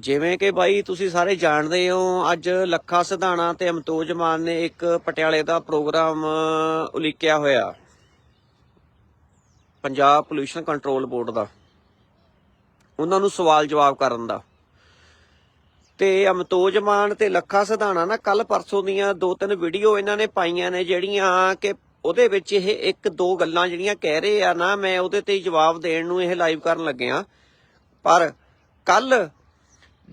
ਜਿਵੇਂ ਕਿ ਬਾਈ ਤੁਸੀਂ ਸਾਰੇ ਜਾਣਦੇ ਹੋ, ਅੱਜ ਲੱਖਾ ਸਿਧਾਣਾ ਤੇ ਅਮਤੋਜ ਮਾਨ ਨੇ ਇੱਕ ਪਟਿਆਲੇ ਦਾ ਪ੍ਰੋਗਰਾਮ ਉਲੀਕਿਆ ਹੋਇਆ। ਪੰਜਾਬ ਪੋਲੂਸ਼ਨ ਕੰਟਰੋਲ ਬੋਰਡ ਦਾ। ਉਹਨਾਂ ਨੂੰ ਸਵਾਲ ਜਵਾਬ ਕਰਨ ਦਾ। ਤੇ ਅਮਤੋਜ ਮਾਨ ਤੇ ਲੱਖਾ ਸਿਧਾਣਾ ਨਾ ਕੱਲ ਪਰਸੋਂ ਦੀਆਂ ਦੋ ਤਿੰਨ ਵੀਡੀਓ ਇਹਨਾਂ ਨੇ ਪਾਈਆਂ ਨੇ, ਜਿਹੜੀਆਂ ਕਿ ਉਹਦੇ ਵਿੱਚ ਇਹ ਇੱਕ ਦੋ ਗੱਲਾਂ ਜਿਹੜੀਆਂ ਕਹਿ ਰਹੇ ਆ ਨਾ, ਮੈਂ ਉਹਦੇ ਤੇ ਜਵਾਬ ਦੇਣ ਨੂੰ ਇਹ ਲਾਈਵ ਕਰਨ ਲੱਗਿਆ। ਪਰ ਕੱਲ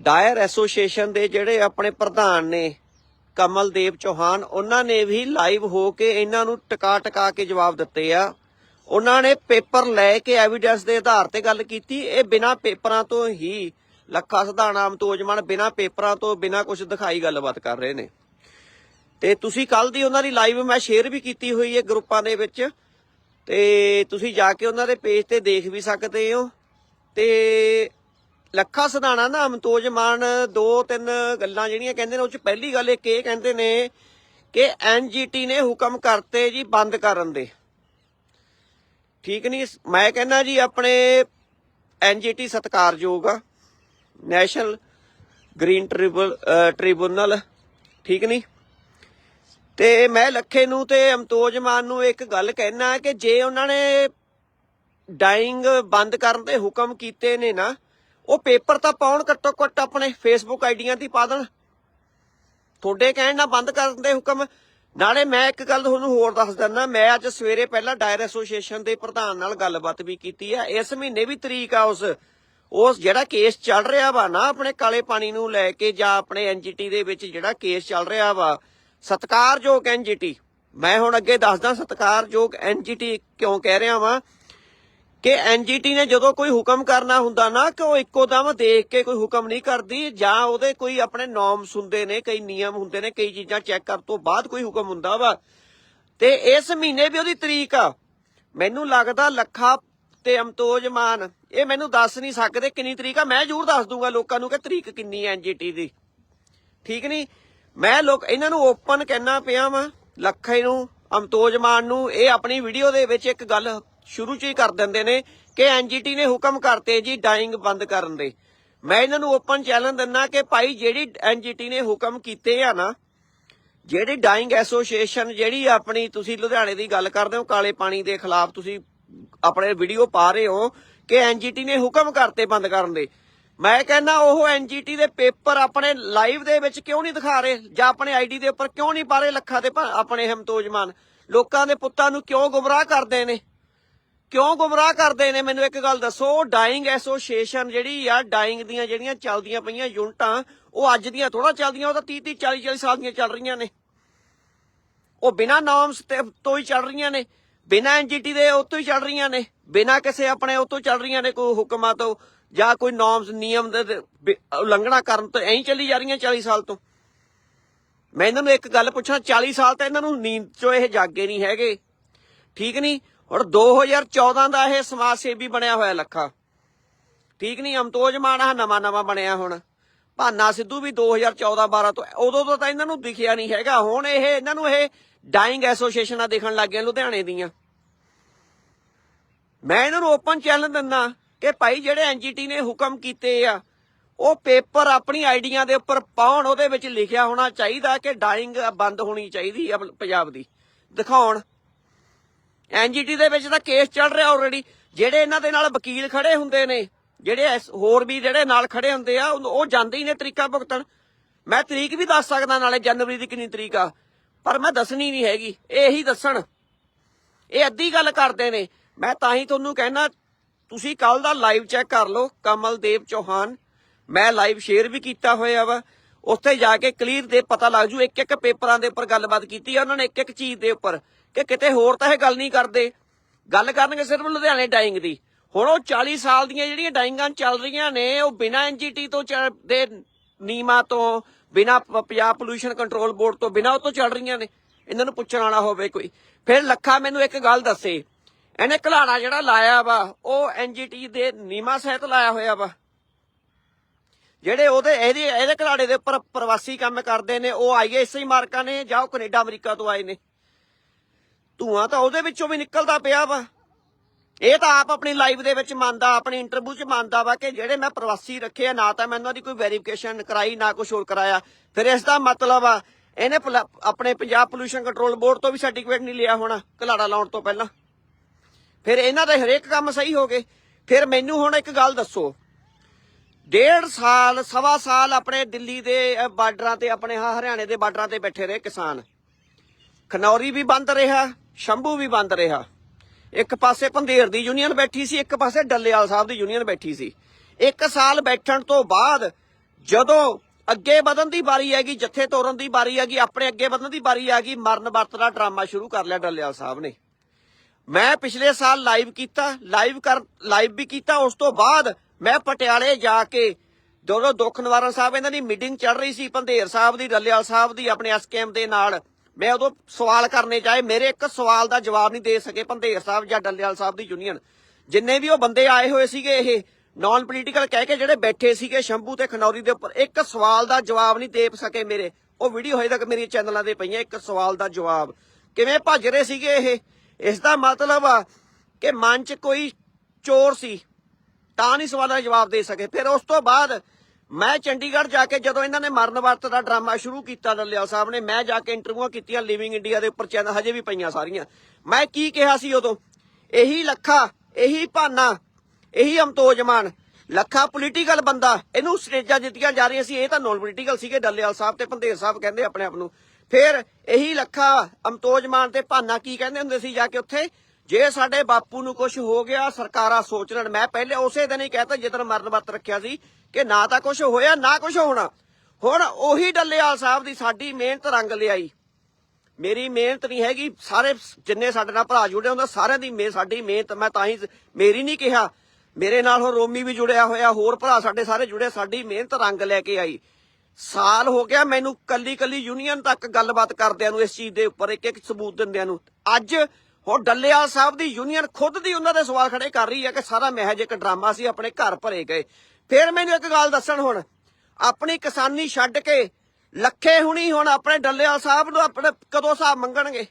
ਡਾਇਰ ਐਸੋਸੀਏਸ਼ਨ ਦੇ ਜਿਹੜੇ ਆਪਣੇ ਪ੍ਰਧਾਨ ਨੇ ਕਮਲਦੇਵ ਚੌਹਾਨ, ਉਹਨਾਂ ਨੇ ਵੀ ਲਾਈਵ ਹੋ ਕੇ ਇਹਨਾਂ ਨੂੰ ਟਿਕਾ ਟਿਕਾ ਕੇ ਜਵਾਬ ਦਿੱਤੇ ਆ। ਉਹਨਾਂ ਨੇ ਪੇਪਰ ਲੈ ਕੇ ਐਵੀਡੈਂਸ ਦੇ ਆਧਾਰ ਤੇ ਗੱਲ ਕੀਤੀ। ਇਹ ਬਿਨਾਂ ਪੇਪਰਾਂ ਤੋਂ ਹੀ ਲੱਖਾ ਸਿਧਾਣਾ ਅਮਤੋਜਮਨ ਬਿਨਾਂ ਪੇਪਰਾਂ ਤੋਂ ਬਿਨਾਂ ਕੁਝ ਦਿਖਾਈ ਗੱਲਬਾਤ ਕਰ ਰਹੇ ਨੇ। ਤੇ ਤੁਸੀਂ ਕੱਲ ਦੀ ਉਹਨਾਂ ਦੀ ਲਾਈਵ ਮੈਂ ਸ਼ੇਅਰ ਵੀ ਕੀਤੀ ਹੋਈ ਹੈ ਗਰੁੱਪਾਂ ਦੇ ਵਿੱਚ। ਤੇ ਤੁਸੀਂ ਜਾ ਕੇ ਉਹਨਾਂ ਦੇ ਪੇਜ ਤੇ ਦੇਖ ਵੀ ਸਕਦੇ ਹੋ। ਤੇ ਲੱਖਾ ਸਿਧਾਣਾ ਨਾ ਅਮਤੋਜ ਮਾਨ ਦੋ, ਤਿੰਨ ਗੱਲਾਂ ਜਿਹੜੀਆਂ ਕਹਿੰਦੇ ਨੇ, ਉਹ ਚ ਪਹਿਲੀ ਗੱਲ ਇੱਕ ਇਹ ਕਹਿੰਦੇ ਨੇ ਕਿ ਐਨਜੀਟੀ ਨੇ ਹੁਕਮ ਕਰਤੇ ਜੀ ਬੰਦ ਕਰਨ ਦੇ। ਠੀਕ ਨਹੀਂ ਮੈਂ ਕਹਿੰਦਾ ਜੀ ਆਪਣੇ ਐਨਜੀਟੀ ਸਤਕਾਰਯੋਗ ਆ, ਨੈਸ਼ਨਲ ਗ੍ਰੀਨ ਟ੍ਰਿਬਲ ਟ੍ਰਿਬਿਊਨਲ ਠੀਕ ਨਹੀਂ ਤੇ ਮੈਂ ਲੱਖੇ ਨੂੰ ਤੇ ਅਮਤੋਜ ਮਾਨ ਨੂੰ ਇੱਕ ਗੱਲ ਕਹਿਣਾ ਕਿ ਜੇ ਉਹਨਾਂ ਨੇ ਡਾਈਂਗ ਬੰਦ ਕਰਨ ਦੇ ਹੁਕਮ ਕੀਤੇ ਨੇ ਨਾ ਉਹ ਪੇਪਰ ਤਾਂ ਪਾਉਣ ਘੱਟੋ ਘੱਟ ਆਪਣੇ ਫੇਸਬੁੱਕ ਆਈਡੀਆਂ ਤੇ ਹੀ ਪਾ ਦੇਣ। ਤੁਹਾਡੇ ਕਹਿਣ ਨਾਲ ਬੰਦ ਕਰਨ ਦੇ ਹੁਕਮ। ਨਾਲੇ ਮੈਂ ਇੱਕ ਗੱਲ ਤੁਹਾਨੂੰ ਹੋਰ ਦੱਸ ਦਿੰਦਾ, ਮੈਂ ਅੱਜ ਸਵੇਰੇ ਪਹਿਲਾਂ ਡਾਇਰ ਐਸੋਸੀਏਸ਼ਨ ਦੇ ਪ੍ਰਧਾਨ ਨਾਲ ਗੱਲਬਾਤ ਵੀ ਕੀਤੀ ਆ। ਇਸ ਮਹੀਨੇ ਵੀ ਤਰੀਕ ਆ ਉਸ। ਉਸ ਜਿਹੜਾ ਕੇਸ ਚੱਲ ਰਿਹਾ ਵਾ ਨਾ ਆਪਣੇ ਕਾਲੇ ਪਾਣੀ ਨੂੰ ਲੈ ਕੇ ਜਾਂ ਆਪਣੇ ਐਨਜੀਟੀ ਦੇ ਵਿੱਚ ਜਿਹੜਾ ਕੇਸ ਚੱਲ ਰਿਹਾ ਵਾ, ਸਤਕਾਰਯੋਗ ਐਨਜੀਟੀ। ਮੈਂ ਹੁਣ ਅੱਗੇ ਦੱਸਦਾ, ਸਤਕਾਰਯੋਗ ਐਨਜੀਟੀ ਕਿਉਂ ਕਹਿ ਰਿਹਾ ਵਾਂ? ਕਿ ਐਨਜੀਟੀ ਨੇ ਜਦੋਂ ਕੋਈ ਹੁਕਮ ਕਰਨਾ ਹੁੰਦਾ ਨਾ ਕਿ ਉਹ ਇੱਕੋ ਦਮ ਦੇਖ ਕੇ ਕੋਈ ਹੁਕਮ ਨਹੀਂ ਕਰਦੀ ਜਾਂ ਉਹਦੇ ਕੋਈ ਆਪਣੇ ਨੋਰਮਸ ਹੁੰਦੇ ਨੇ, ਕਈ ਨਿਯਮ ਹੁੰਦੇ ਨੇ, ਕਈ ਚੀਜ਼ਾਂ ਚੈੱਕ ਕਰਨ ਤੋਂ ਬਾਅਦ ਕੋਈ ਹੁਕਮ ਹੁੰਦਾ ਵਾ। ਤੇ ਇਸ ਮਹੀਨੇ ਵੀ ਉਹਦੀ ਤਰੀਕ ਆ। ਮੈਨੂੰ ਲੱਗਦਾ ਲੱਖਾ ਤੇ ਅਮਤੋਜ ਮਾਨ। ਇਹ ਮੈਨੂੰ ਦੱਸ ਨਹੀਂ ਸਕਦੇ ਕਿੰਨੀ ਤਰੀਕ ਆ। ਮੈਂ ਜ਼ਰੂਰ ਦੱਸ ਦੂੰਗਾ ਲੋਕਾਂ ਨੂੰ ਕਿ ਤਰੀਕ ਕਿੰਨੀ ਹੈ ਐਨਜੀਟੀ ਦੀ। ਠੀਕ ਨਹੀਂ? ਮੈਂ ਲੋਕ, ਇਹਨਾਂ ਨੂੰ ਓਪਨ ਕਹਿਣਾ ਪਿਆ ਵਾ, ਲੱਖੇ ਨੂੰ, ਅਮਤੋਜ ਮਾਨ ਨੂੰ। ਇਹ ਆਪਣੀ ਵੀਡੀਓ ਦੇ ਵਿੱਚ ਇੱਕ ਗੱਲ ਸ਼ੁਰੂ ਚ ਹੀ ਕਰ ਦਿੰਦੇ ਨੇ ਕਿ ਐਨਜੀਟੀ ਨੇ ਹੁਕਮ ਕਰਤੇ ਜੀ ਡਾਈਂਗ ਬੰਦ ਕਰਨ ਦੇ। ਮੈਂ ਇਹਨਾਂ ਨੂੰ ਓਪਨ ਚੈਲੰਜ ਦਿੰਨਾ ਕਿ ਭਾਈ ਜਿਹੜੀ ਐਨਜੀਟੀ ਨੇ ਹੁਕਮ ਕੀਤੇ ਆ ਨਾ, ਜਿਹੜੀ ਡਾਈਂਗ ਐਸੋਸੀਏਸ਼ਨ ਜਿਹੜੀ ਆਪਣੀ ਤੁਸੀਂ ਲੁਧਿਆਣੇ ਦੀ ਗੱਲ ਕਰਦੇ ਹੋ, ਕਾਲੇ ਪਾਣੀ ਦੇ ਖਿਲਾਫ ਤੁਸੀਂ ਆਪਣੇ ਵੀਡੀਓ ਪਾ ਰਹੇ ਹੋ ਕਿ ਐਨਜੀਟੀ ਨੇ ਹੁਕਮ ਕਰਤੇ ਬੰਦ ਕਰਨ ਦੇ। ਮੈਂ ਕਹਿੰਦਾ ਉਹ ਐਨਜੀਟੀ ਦੇ ਪੇਪਰ ਆਪਣੇ ਲਾਈਵ ਦੇ ਵਿੱਚ ਕਿਉਂ ਨਹੀਂ ਦਿਖਾ ਰਹੇ? ਜਾਂ ਆਪਣੇ ਆਈਡੀ ਦੇ ਉੱਪਰ ਕਿਉਂ ਨਹੀਂ ਪਾ ਰਹੇ ਲੱਖਾਂ ਦੇ ਆਪਣੇ ਹਮਤੋਜਮਾਨ ਲੋਕਾਂ ਦੇ ਪੁੱਤਾਂ ਨੂੰ ਕਿਉਂ ਗੁੰਮਰਾਹ ਕਰਦੇ ਨੇ? ਕਿਉਂ ਗੁੰਮਰਾਹ ਕਰਦੇ ਨੇ? ਮੈਨੂੰ ਇੱਕ ਗੱਲ ਦੱਸੋ ਡਾਈਂਗ ਐਸੋਸੀਏਸ਼ਨ ਜਿਹੜੀ ਆ ਡਾਈਂਗ ਦੀਆਂ ਜਿਹੜੀਆਂ ਚੱਲਦੀਆਂ ਪਈਆਂ ਯੂਨਿਟਾਂ, ਉਹ ਅੱਜ ਦੀਆਂ ਥੋੜਾ ਚੱਲਦੀਆਂ, ਉਹ ਤਾਂ 30 30 40 40 ਸਾਲ ਦੀਆਂ ਚੱਲ ਰਹੀਆਂ ਨੇ। ਉਹ ਬਿਨਾ ਨਾਮਸ ਤੋਂ ਹੀ ਚੱਲ ਰਹੀਆਂ ਨੇ, ਬਿਨਾ ਐਨਜੀਟੀ ਦੇ ਉਹ ਤੋਂ ਹੀ ਚੱਲ ਰਹੀਆਂ ਨੇ, ਬਿਨਾ ਕਿਸੇ ਆਪਣੇ ਉਹ ਚੱਲ ਰਹੀਆਂ ਨੇ ਕੋਈ ਹੁਕਮਾਂ ਤੋਂ, ਜਾਂ ਕੋਈ ਨਾਮਸ ਨਿਯਮ ਦੇ ਉਲੰਘਣਾ ਕਰਨ ਤੋਂ, ਐਂ ਚੱਲੀ ਜਾ ਰਹੀਆਂ 40 ਸਾਲ ਤੋਂ। ਮੈਂ ਇਹਨਾਂ ਨੂੰ ਇੱਕ ਗੱਲ ਪੁੱਛਾਂ 40 ਸਾਲ ਤਾਂ ਇਹਨਾਂ ਨੂੰ ਨੀਂਦ ਚੋਂ ਇਹ ਜਾਗੇ ਨਹੀਂ ਹੈਗੇ। ਠੀਕ ਨਹੀਂ ਹੁਣ 2014 ਦਾ ਇਹ ਸਮਾਜ ਸੇਵੀ ਬਣਿਆ ਹੋਇਆ ਲੱਖਾ। ਠੀਕ ਨਹੀਂ, ਅਮਤੋਜ ਮਾਨ ਨਵਾਂ ਨਵਾਂ ਬਣਿਆ ਹੁਣ। ਭਾਨਾ ਸਿੱਧੂ ਵੀ 2014 12 ਤੋਂ, ਉਦੋਂ ਤੋਂ ਤਾਂ ਇਹਨਾਂ ਨੂੰ ਦਿਖਿਆ ਨਹੀਂ ਹੈਗਾ। ਹੁਣ ਇਹ, ਇਹਨਾਂ ਨੂੰ ਇਹ ਡਾਈਂਗ ਐਸੋਸੀਏਸ਼ਨਾਂ ਦੇਖਣ ਲੱਗ ਗਏ ਲੁਧਿਆਣੇ ਦੀਆਂ। ਮੈਂ ਇਹਨਾਂ ਨੂੰ ਓਪਨ ਚੈਲੰਜ ਦਿੰਦਾ ਕਿ ਭਾਈ ਜਿਹੜੇ ਐਨਜੀਟੀ ਨੇ ਹੁਕਮ ਕੀਤੇ ਆ, ਉਹ ਪੇਪਰ ਆਪਣੀ ਆਈਡੀਆਂ ਦੇ ਉੱਪਰ ਪਾਉਣ, ਉਹਦੇ ਵਿੱਚ ਲਿਖਿਆ ਹੋਣਾ ਚਾਹੀਦਾ ਕਿ ਡਾਈਂਗ ਬੰਦ ਹੋਣੀ ਚਾਹੀਦੀ ਆ ਪੰਜਾਬ ਦੀ। ਦਿਖਾਉਣ। ਐਨਜੀਟੀ ਦੇ ਵਿੱਚ ਤਾਂ ਕੇਸ ਚੱਲ ਰਿਹਾ ਆਲਰੇਡੀ ਜਿਹੜੇ ਇਹਨਾਂ ਦੇ ਨਾਲ ਵਕੀਲ ਖੜੇ ਹੁੰਦੇ ਨੇ, ਜਿਹੜੇ ਐਸ- ਹੋਰ ਵੀ ਜਿਹੜੇ ਨਾਲ ਖੜੇ ਹੁੰਦੇ ਆ, ਉਹ ਜਾਂਦੇ ਹੀ ਨੇ ਤਰੀਕਾ ਭੁਗਤਣ। ਮੈਂ ਤਰੀਕ ਵੀ ਦੱਸ ਸਕਦਾ ਨਾਲੇ, ਜਨਵਰੀ ਦੀ ਕਿੰਨੀ ਤਰੀਕ ਆ। ਪਰ ਮੈਂ ਦੱਸਣੀ ਨਹੀਂ ਹੈਗੀ, ਇਹ ਇਹੀ ਦੱਸਣ। ਇਹ ਅੱਧੀ ਗੱਲ ਕਰਦੇ ਨੇ। ਮੈਂ ਤਾਂ ਹੀ ਤੁਹਾਨੂੰ ਕਹਿਣਾ, ਤੁਸੀਂ ਕੱਲ ਦਾ ਲਾਈਵ ਚੈੱਕ ਕਰ ਲਓ ਕਮਲਦੇਵ ਚੌਹਾਨ। ਮੈਂ ਲਾਈਵ ਸ਼ੇਅਰ ਵੀ ਕੀਤਾ ਹੋਇਆ ਵਾ। ਉੱਥੇ ਜਾ ਕੇ ਕਲੀਅਰ ਦੇ ਪਤਾ ਲੱਗ ਜੂ ਇੱਕ ਇੱਕ ਪੇਪਰਾਂ ਦੇ ਉੱਪਰ ਗੱਲਬਾਤ ਕੀਤੀ ਆ, ਉਹਨਾਂ ਨੇ ਇੱਕ ਇੱਕ ਚੀਜ਼ ਦੇ ਉੱਪਰ। ਕਿ ਕਿਤੇ ਹੋਰ ਤਾਂ ਇਹ ਗੱਲ ਨਹੀਂ ਕਰਦੇ। ਗੱਲ ਕਰਨਗੇ ਸਿਰਫ ਲੁਧਿਆਣੇ ਡਾਈਂਗ ਦੀ। ਹੁਣ ਉਹ 40 ਸਾਲ ਦੀਆਂ ਜਿਹੜੀਆਂ ਡਾਈਂਗਾਂ ਚੱਲ ਰਹੀਆਂ ਨੇ, ਉਹ ਬਿਨਾਂ ਐਨਜੀਟੀ ਤੋਂ ਚੱਲ- ਦੇ ਨੀਮਾ ਤੋਂ, ਬਿਨਾਂ ਪੰਜਾਬ ਪੋਲੂਸ਼ਨ ਕੰਟਰੋਲ ਬੋਰਡ ਤੋਂ, ਬਿਨਾਂ ਉਹ ਤੋਂ ਚੱਲ ਰਹੀਆਂ ਨੇ। ਇਹਨਾਂ ਨੂੰ ਪੁੱਛਣ ਵਾਲਾ ਹੋਵੇ ਕੋਈ। ਫਿਰ ਲੱਖਾ, ਮੈਨੂੰ ਇੱਕ ਗੱਲ ਦੱਸੇ। ਇਹਨੇ ਘਲਾਣਾ ਜਿਹੜਾ ਲਾਇਆ ਵਾ, ਉਹ ਐਨਜੀਟੀ ਦੇ ਨੀਮਾ ਸਹਿਤ ਲਾਇਆ ਹੋਇਆ ਵਾ। ਜਿਹੜੇ ਉਹਦੇ, ਇਹਦੇ ਇਹਦੇ ਘਲਾੜੇ ਦੇ ਉੱਪਰ ਪ੍ਰਵਾਸੀ ਕੰਮ ਕਰਦੇ ਨੇ, ਉਹ ਆਈਏ ਆਈਐਸਆਈ ਮਾਰਕਾਂ ਨੇ ਜਾਂ ਉਹ ਕੈਨੇਡਾ, ਅਮਰੀਕਾ ਤੋਂ ਆਏ ਨੇ। ਧੂਆਂ ਤਾਂ ਉਹਦੇ ਵਿੱਚੋਂ ਵੀ ਨਿਕਲਦਾ ਪਿਆ ਵਾ। ਇਹ ਤਾਂ ਆਪ ਆਪਣੀ ਲਾਈਵ ਦੇ ਵਿੱਚ ਮੰਨਦਾ ਆਪਣੀ ਇੰਟਰਵਿਊ 'ਚ ਮੰਨਦਾ ਵਾ ਕਿ ਜਿਹੜੇ ਮੈਂ ਪ੍ਰਵਾਸੀ ਰੱਖੇ ਆ ਨਾ ਤਾਂ ਮੈਂ ਉਹਨਾਂ ਦੀ ਕੋਈ ਵੈਰੀਫਿਕੇਸ਼ਨ ਕਰਾਈ ਨਾ ਕੁਝ ਹੋਰ ਕਰਾਇਆ। ਫਿਰ ਇਸ ਦਾ ਮਤਲਬ ਆ ਇਹਨੇ ਪਲ- ਆਪਣੇ ਪੰਜਾਬ ਪੋਲੂਸ਼ਨ ਕੰਟਰੋਲ ਬੋਰਡ ਤੋਂ ਵੀ ਸਰਟੀਫਿਕੇਟ ਨਹੀਂ ਲਿਆ ਹੋਣਾ ਘਲਾੜਾ ਲਾਉਣ ਤੋਂ ਪਹਿਲਾਂ। ਫਿਰ ਇਹਨਾਂ ਦੇ ਹਰੇਕ ਕੰਮ ਸਹੀ ਹੋ ਗਏ। ਫਿਰ ਮੈਨੂੰ ਹੁਣ ਇੱਕ ਗੱਲ ਦੱਸੋ। ਡੇਢ ਸਾਲ ਸਵਾ ਸਾਲ ਆਪਣੇ ਦਿੱਲੀ ਦੇ ਅਹ, ਬਾਰਡਰਾਂ ਤੇ ਆਪਣੇ ਆਹ ਹਰਿਆਣੇ ਦੇ ਬਾਰਡਰਾਂ ਤੇ ਬੈਠੇ ਰਹੇ ਕਿਸਾਨ। ਖਨੌਰੀ ਵੀ ਬੰਦ ਰਿਹਾ। ਸ਼ੰਭੂ ਵੀ ਬੰਦ ਰਿਹਾ। ਇੱਕ ਪਾਸੇ ਪੰਧੇਰ ਦੀ ਯੂਨੀਅਨ ਬੈਠੀ ਸੀ, ਇੱਕ ਪਾਸੇ ਡੱਲੇਵਾਲ ਸਾਹਿਬ ਦੀ ਯੂਨੀਅਨ ਬੈਠੀ ਸੀ। ਇੱਕ ਸਾਲ ਬੈਠਣ ਤੋਂ ਬਾਅਦ ਜਦੋਂ ਅੱਗੇ ਵਧਣ ਦੀ ਵਾਰੀ ਹੈਗੀ, ਜੱਥੇ ਤੋਰਨ ਦੀ ਵਾਰੀ ਹੈਗੀ, ਆਪਣੇ ਅੱਗੇ ਵਧਣ ਦੀ ਵਾਰੀ ਆ ਗਈ ਮਰਨ ਵਰਤ ਦਾ ਡਰਾਮਾ ਸ਼ੁਰੂ ਕਰ ਲਿਆ ਡੱਲੇਵਾਲ ਸਾਹਿਬ ਨੇ। ਮੈਂ ਪਿਛਲੇ ਸਾਲ ਲਾਈਵ ਕੀਤਾ ਲਾਈਵ ਕਰ ਲਾਈਵ ਵੀ ਕੀਤਾ, ਉਸ ਤੋਂ ਬਾਅਦ ਮੈਂ ਪਟਿਆਲੇ ਜਾ ਕੇ ਜਦੋਂ ਦੁੱਖ ਨਿਵਾਰਨ ਸਾਹਿਬ, ਇਹਨਾਂ ਦੀ ਮੀਟਿੰਗ ਚੱਲ ਰਹੀ ਸੀ, ਪੰਧੇਰ ਸਾਹਿਬ ਦੀ, ਡੱਲੇਵਾਲ ਸਾਹਿਬ ਦੀ, ਆਪਣੇ ਐਸਕੇਐਮ ਦੇ ਨਾਲ ਮੈਂ ਉਦੋਂ ਸਵਾਲ ਕਰਨੇ ਚਾਹੇ ਮੇਰੇ ਇੱਕ ਸਵਾਲ ਦਾ ਜਵਾਬ ਨਹੀਂ ਦੇ ਸਕੇ ਪੰਧੇਰ ਸਾਹਿਬ ਜਾਂ ਡੱਲੇਵਾਲ ਸਾਹਿਬ ਦੀ ਯੂਨੀਅਨ ਜਿੰਨੇ ਵੀ ਉਹ ਬੰਦੇ ਆਏ ਹੋਏ ਸੀਗੇ ਇਹ ਨਾਨ ਪੋਲੀਟੀਕਲ ਕਹਿ ਕੇ ਜਿਹੜੇ ਬੈਠੇ ਸੀਗੇ ਸ਼ੰਭੂ ਤੇ ਖਨੌਰੀ ਦੇ ਉੱਪਰ, ਇੱਕ ਸਵਾਲ ਦਾ ਜਵਾਬ ਨਹੀਂ ਦੇ ਸਕੇ ਮੇਰੇ। ਉਹ ਵੀਡੀਓ ਹਜੇ ਤੱਕ ਮੇਰੀ ਚੈਨਲਾਂ ਤੇ ਪਈਆਂ, ਇੱਕ ਸਵਾਲ ਦਾ ਜਵਾਬ। ਕਿਵੇਂ ਭੱਜ ਰਹੇ ਸੀਗੇ ਇਹ? ਇਸ ਦਾ ਮਤਲਬ ਆ ਕਿ ਮਨ 'ਚ ਕੋਈ ਚੋਰ ਸੀ, ਤਾਂ ਨਹੀਂ ਸਵਾਲਾਂ ਦਾ ਜਵਾਬ ਦੇ ਸਕੇ। ਫਿਰ ਉਸ ਤੋਂ ਬਾਅਦ ਮੈਂ ਚੰਡੀਗੜ੍ਹ ਜਾ ਕੇ ਜਦੋਂ ਇਹਨਾਂ ਨੇ ਮਰਨ ਵਰਤ ਦਾ ਡਰਾਮਾ ਸ਼ੁਰੂ ਕੀਤਾ ਲੱਲਿਆ ਸਾਹਿਬ ਨੇ, ਮੈਂ ਜਾ ਕੇ ਇੰਟਰਵਿਊਆਂ ਕੀਤੀਆਂ ਲਿਵਿੰਗ ਇੰਡੀਆ ਦੇ ਉੱਪਰ ਚੈਨਲ ਹਜੇ ਵੀ ਪਈਆਂ ਸਾਰੀਆਂ। ਮੈਂ ਕੀ ਕਿਹਾ ਸੀ ਉਦੋਂ? ਇਹੀ ਲੱਖਾ, ਇਹੀ ਭਾਨਾ, ਇਹੀ ਅਮਤੋਜਮਾਨ ਲੱਖਾ ਪੋਲੀਟੀਕਲ ਬੰਦਾ, ਇਹਨੂੰ ਸਟੇਜਾਂ ਦਿੱਤੀਆਂ ਜਾ ਰਹੀਆਂ ਸੀ। ਇਹ ਤਾਂ ਨੋਨ ਪੋਲੀਟੀਕਲ ਸੀਗੇ ਡੱਲੇਵਾਲ ਸਾਹਿਬ ਤੇ ਪੰਧੇਰ ਸਾਹਿਬ ਕਹਿੰਦੇ ਆਪਣੇ ਆਪ ਨੂੰ। ਫਿਰ ਇਹੀ ਲੱਖਾ ਅਮਤੋਜਮਾਨ ਤੇ ਭਾਨਾ ਕੀ ਕਹਿੰਦੇ ਹੁੰਦੇ ਸੀ ਜਾ ਕੇ ਉੱਥੇ? ਜੇ ਸਾਡੇ ਬਾਪੂ ਨੂੰ ਕੁਝ ਹੋ ਗਿਆ, ਸਰਕਾਰਾਂ ਸੋਚ ਲੈਣ। ਮੈਂ ਪਹਿਲੇ ਉਸੇ ਦਿਨ ਹੀ ਕਹਿਤਾ, ਜਿੱਦਣ ਮਰਨ ਵਰਤ ਰੱਖਿਆ ਸੀ, ਕਿ ਨਾ ਤਾਂ ਕੁਝ ਹੋਇਆ, ਨਾ ਕੁਝ ਹੋਣਾ। ਹੁਣ ਉਹੀ ਡੱਲੇਵਾਲ ਸਾਹਿਬ ਦੀ ਸਾਡੀ ਮਿਹਨਤ ਰੰਗ ਲਿਆਈ। ਮੇਰੀ ਮਿਹਨਤ ਨਹੀਂ ਹੈਗੀ, ਸਾਰੇ ਜਿੰਨੇ ਸਾਡੇ ਨਾਲ ਭਰਾ ਜੁੜੇ ਹੁੰਦੇ, ਸਾਰਿਆਂ ਦੀ ਮੇ ਸਾਡੀ ਮਿਹਨਤ, ਮੈਂ ਤਾਂ ਹੀ ਮੇਰੀ ਨਹੀਂ ਕਿਹਾ। ਮੇਰੇ ਨਾਲ ਹੁਣ ਰੋਮੀ ਵੀ ਜੁੜਿਆ ਹੋਇਆ, ਹੋਰ ਭਰਾ ਸਾਡੇ ਸਾਰੇ ਜੁੜੇ, ਸਾਡੀ ਮਿਹਨਤ ਰੰਗ ਲੈ ਕੇ ਆਈ। ਸਾਲ ਹੋ ਗਿਆ ਮੈਨੂੰ ਕੱਲੀ ਕੱਲੀ ਯੂਨੀਅਨ ਤੱਕ ਗੱਲਬਾਤ ਕਰਦਿਆਂ ਨੂੰ ਇਸ ਚੀਜ਼ ਦੇ ਉੱਪਰ ਇੱਕ ਇੱਕ ਸਬੂਤ ਦਿੰਦਿਆਂ ਨੂੰ। ਅੱਜ ਹੁਣ ਡੱਲੇਵਾਲ ਸਾਹਿਬ ਦੀ ਯੂਨੀਅਨ ਖੁਦ ਦੀ ਉਹਨਾਂ ਦੇ ਸਵਾਲ ਖੜੇ ਕਰ ਰਹੀ ਹੈ ਕਿ ਸਾਰਾ ਮਹਿਜ ਇੱਕ ਡਰਾਮਾ ਸੀ, ਆਪਣੇ ਘਰ ਭਰੇ ਗਏ। ਫਿਰ ਮੈਨੂੰ ਇੱਕ ਗੱਲ ਦੱਸਣ ਹੁਣ। ਆਪਣੀ ਕਿਸਾਨੀ ਛੱਡ ਕੇ ਲੱਖੇ ਹੁਣੀ ਹੁਣ ਆਪਣੇ ਡੱਲੇਵਾਲ ਸਾਹਿਬ ਨੂੰ ਆਪਣੇ ਕਦੋਂ ਹਿਸਾਬ ਮੰਗਣਗੇ?